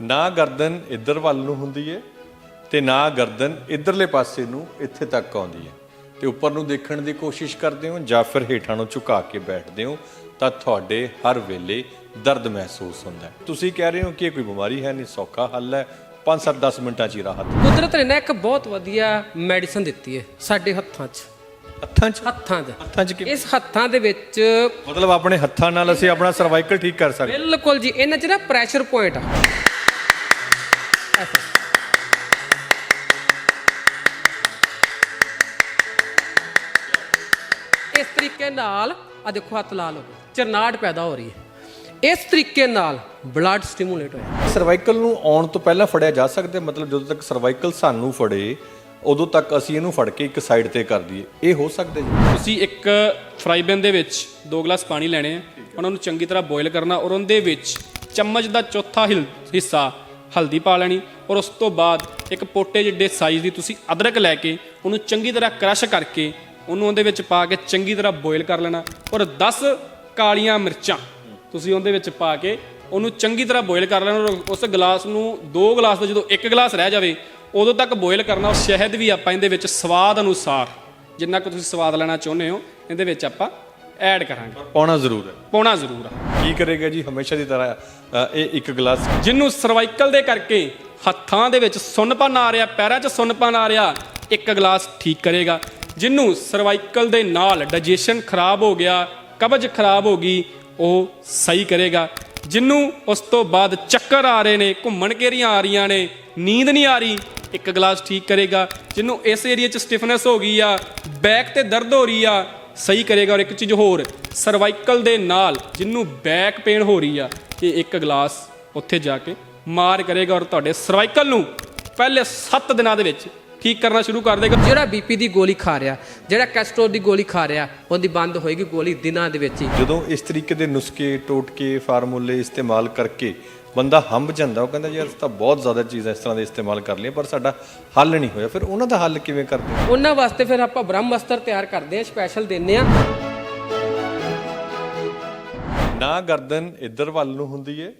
ਨਾ ਗਰਦਨ ਇੱਧਰ ਵੱਲ ਨੂੰ ਹੁੰਦੀ ਹੈ ਤੇ ਨਾ ਗਰਦਨ ਇੱਧਰਲੇ ਪਾਸੇ ਨੂੰ ਇੱਥੇ ਤੱਕ ਆਉਂਦੀ ਹੈ ਤੇ ਉੱਪਰ ਨੂੰ ਦੇਖਣ ਦੀ ਕੋਸ਼ਿਸ਼ ਕਰਦੇ ਹੋ ਜਾਂ ਫਿਰ ਹੇਠਾਂ ਨੂੰ ਝੁਕਾ ਕੇ ਬੈਠਦੇ ਹੋ ਤਾਂ ਤੁਹਾਡੇ ਹਰ ਵੇਲੇ ਦਰਦ ਮਹਿਸੂਸ ਹੁੰਦਾ ਹੈ। ਤੁਸੀਂ ਕਹਿ ਰਹੇ ਹੋ ਕਿ ਇਹ ਕੋਈ ਬਿਮਾਰੀ ਹੈ ਨਹੀਂ ਸੌਖਾ ਹੱਲ ਹੈ। 5-7 10 ਮਿੰਟਾਂ 'ਚ ਹੀ ਰਾਹਤ ਕੁਦਰਤ ਨੇ ਨਾ ਇੱਕ ਬਹੁਤ ਵਧੀਆ ਮੈਡੀਸਨ ਦਿੱਤੀ ਹੈ ਸਾਡੇ ਹੱਥਾਂ 'ਚ। ਹੱਥਾਂ 'ਚ? ਹੱਥਾਂ 'ਚ ਹੱਥਾਂ 'ਚ ਇਸ ਹੱਥਾਂ ਦੇ ਵਿੱਚ ਮਤਲਬ ਆਪਣੇ ਹੱਥਾਂ ਨਾਲ ਅਸੀਂ ਆਪਣਾ ਸਰਵਾਈਕਲ ਠੀਕ ਕਰ ਸਕਦੇ ਬਿਲਕੁਲ ਜੀ ਇਹਨਾਂ 'ਚ ਨਾ ਪ੍ਰੈਸ਼ਰ ਪੁਆਇੰਟ ਆ। ਇਸ ਤਰੀਕੇ ਨਾਲ ਆ ਦੇਖੋ ਹੱਥ ਲਾਲ ਹੋ ਗਏ ਚਰਨਾਟ ਪੈਦਾ ਹੋ ਰਹੀ ਹੈ। ਇਸ ਤਰੀਕੇ ਨਾਲ ਬਲੱਡ ਸਟਿਮੂਲੇਟ ਹੋਇਆ। ਸਰਵਾਈਕਲ ਨੂੰ ਆਉਣ ਤੋਂ ਪਹਿਲਾਂ ਫੜਿਆ ਜਾ ਸਕਦਾ ਹੈ? ਮਤਲਬ ਜਦੋਂ ਤੱਕ ਸਰਵਾਈਕਲ ਸਾਨੂੰ ਫੜੇ ਉਦੋਂ ਤੱਕ ਅਸੀਂ ਇਹਨੂੰ ਫੜ ਕੇ ਇੱਕ ਸਾਈਡ ਤੇ ਕਰ ਦਈਏ। ਇਹ ਹੋ ਸਕਦਾ ਜੀ? ਤੁਸੀਂ ਇੱਕ ਫਰਾਈ ਪੈਨ ਦੇ ਵਿੱਚ ਦੋ ਗਲਾਸ ਪਾਣੀ ਲੈਣੇ ਆ ਉਹਨਾਂ ਨੂੰ ਚੰਗੀ ਤਰ੍ਹਾਂ ਬੋਇਲ ਕਰਨਾ ਔਰ ਉਹਦੇ ਵਿੱਚ ਚਮਚ ਦਾ ਚੌਥਾ ਹਿਲ- ਹਿੱਸਾ ਹਲਦੀ ਪਾ ਲੈਣੀ ਔਰ ਉਸ ਤੋਂ ਬਾਅਦ ਇੱਕ ਪੋਟੇ ਜਿੱਡੇ ਸਾਈਜ਼ ਦੀ ਤੁਸੀਂ ਅਦਰਕ ਲੈ ਕੇ ਉਹਨੂੰ ਚੰਗੀ ਤਰ੍ਹਾਂ ਕ੍ਰਸ਼ ਕਰਕੇ ਉਹਨੂੰ ਉਹਦੇ ਵਿੱਚ ਪਾ ਕੇ ਚੰਗੀ ਤਰ੍ਹਾਂ ਬੋਇਲ ਕਰ ਲੈਣਾ ਔਰ 10 ਕਾਲੀਆਂ ਮਿਰਚਾਂ ਤੁਸੀਂ ਉਹਦੇ ਵਿੱਚ ਪਾ ਕੇ ਉਹਨੂੰ ਚੰਗੀ ਤਰ੍ਹਾਂ ਬੋਇਲ ਕਰ ਲੈਣਾ ਔਰ ਉਸ ਗਲਾਸ ਨੂੰ ਦੋ ਗਲਾਸ ਤੋਂ ਜਦੋਂ ਇੱਕ ਗਲਾਸ ਰਹਿ ਜਾਵੇ ਉਦੋਂ ਤੱਕ ਬੋਇਲ ਕਰਨਾ ਔਰ ਸ਼ਹਿਦ ਵੀ ਆਪਾਂ ਇਹਦੇ ਵਿੱਚ ਸਵਾਦ ਅਨੁਸਾਰ ਜਿੰਨਾ ਕੁ ਤੁਸੀਂ ਸਵਾਦ ਲੈਣਾ ਚਾਹੁੰਦੇ ਹੋ, ਇਹਦੇ ਵਿੱਚ ਆਪਾਂ ਐਡ ਕਰਾਂਗੇ। ਪਾਉਣਾ ਜ਼ਰੂਰ ਹੈ। ਪਾਉਣਾ ਜ਼ਰੂਰ ਆ ਕੀ ਕਰੇਗਾ ਜੀ? ਹਮੇਸ਼ਾ ਦੀ ਤਰ੍ਹਾਂ ਅ, ਇਹ ਇੱਕ ਗਲਾਸ ਜਿਹਨੂੰ ਸਰਵਾਈਕਲ ਦੇ ਕਰਕੇ ਹੱਥਾਂ ਦੇ ਵਿੱਚ ਸੁੰਨਪਨ ਆ ਰਿਹਾ ਪੈਰਾਂ 'ਚ ਸੁੰਨਪਨ ਆ ਰਿਹਾ ਇੱਕ ਗਲਾਸ ਠੀਕ ਕਰੇਗਾ। ਜਿਹਨੂੰ ਸਰਵਾਈਕਲ ਦੇ ਨਾਲ ਡਾਈਜੈਸ਼ਨ ਖਰਾਬ ਹੋ ਗਿਆ ਕਬਜ਼ ਖਰਾਬ ਹੋ ਗਈ ਉਹ ਸਹੀ ਕਰੇਗਾ। ਜਿਹਨੂੰ ਉਸ ਤੋਂ ਬਾਅਦ ਚੱਕਰ ਆ ਰਹੇ ਨੇ ਘੁੰਮਣ ਘੇਰੀਆਂ ਆ ਰਹੀਆਂ ਨੇ ਨੀਂਦ ਨਹੀਂ ਆ ਰਹੀ ਇੱਕ ਗਲਾਸ ਠੀਕ ਕਰੇਗਾ। ਜਿਹਨੂੰ ਇਸ ਏਰੀਆ 'ਚ ਸਟਿਫਨੈਸ ਹੋ ਗਈ ਆ ਬੈਕ ਤੇ ਦਰਦ ਹੋ ਰਹੀ ਆ ਸਹੀ ਕਰੇਗਾ ਔਰ ਇੱਕ ਚੀਜ਼ ਹੋਰ ਸਰਵਾਈਕਲ ਦੇ ਨਾਲ ਜਿਹਨੂੰ ਬੈਕ ਪੇਨ ਹੋ ਰਹੀ ਆ ਇਹ ਇੱਕ ਗਲਾਸ ਉੱਥੇ ਜਾ ਕੇ ਮਾਰ ਕਰੇਗਾ ਔਰ ਤੁਹਾਡੇ ਸਰਵਾਈਕਲ ਨੂੰ ਪਹਿਲੇ 7 ਦਿਨਾਂ ਦੇ ਵਿੱਚ ਠੀਕ ਕਰਨਾ ਸ਼ੁਰੂ ਕਰ ਦੇਗਾ। ਜਿਹੜਾ ਬੀਪੀ ਦੀ ਗੋਲੀ ਖਾ ਰਿਹਾ ਜਿਹੜਾ ਕੈਸਟਰੋਲ ਦੀ ਗੋਲੀ ਖਾ ਰਿਹਾ ਉਹਦੀ ਬੰਦ ਹੋਏਗੀ ਗੋਲੀ ਦਿਨਾਂ ਦੇ ਵਿੱਚ ਹੀ। ਜਦੋਂ ਇਸ ਤਰੀਕੇ ਦੇ ਨੁਸਖੇ ਟੋਟਕੇ ਫਾਰਮੂਲੇ ਇਸਤੇਮਾਲ ਕਰਕੇ ਬੰਦਾ ਹੰਬ ਜਾਂਦਾ ਉਹ ਕਹਿੰਦਾ ਯਾਰ ਤਾਂ ਬਹੁਤ ਜ਼ਿਆਦਾ ਚੀਜ਼ਾਂ ਇਸ ਤਰ੍ਹਾਂ ਦੇ ਇਸਤੇਮਾਲ ਕਰ ਲਈਆਂ ਪਰ ਸਾਡਾ ਹੱਲ ਨਹੀਂ ਹੋਇਆ। ਫਿਰ ਉਹਨਾਂ ਦਾ ਹੱਲ ਕਿਵੇਂ ਕਰਦੇ ਹੋ? ਉਹਨਾਂ ਵਾਸਤੇ ਫਿਰ ਆਪਾਂ ਬ੍ਰਹਮ ਅਸਤਰ ਤਿਆਰ ਕਰਦੇ ਆ ਸਪੈਸ਼ਲ ਦਿੰਨੇ ਆ ਨਾ ਗਰਦਨ ਇੱਧਰ ਵੱਲ ਨੂੰ ਹੁੰਦੀ ਹੈ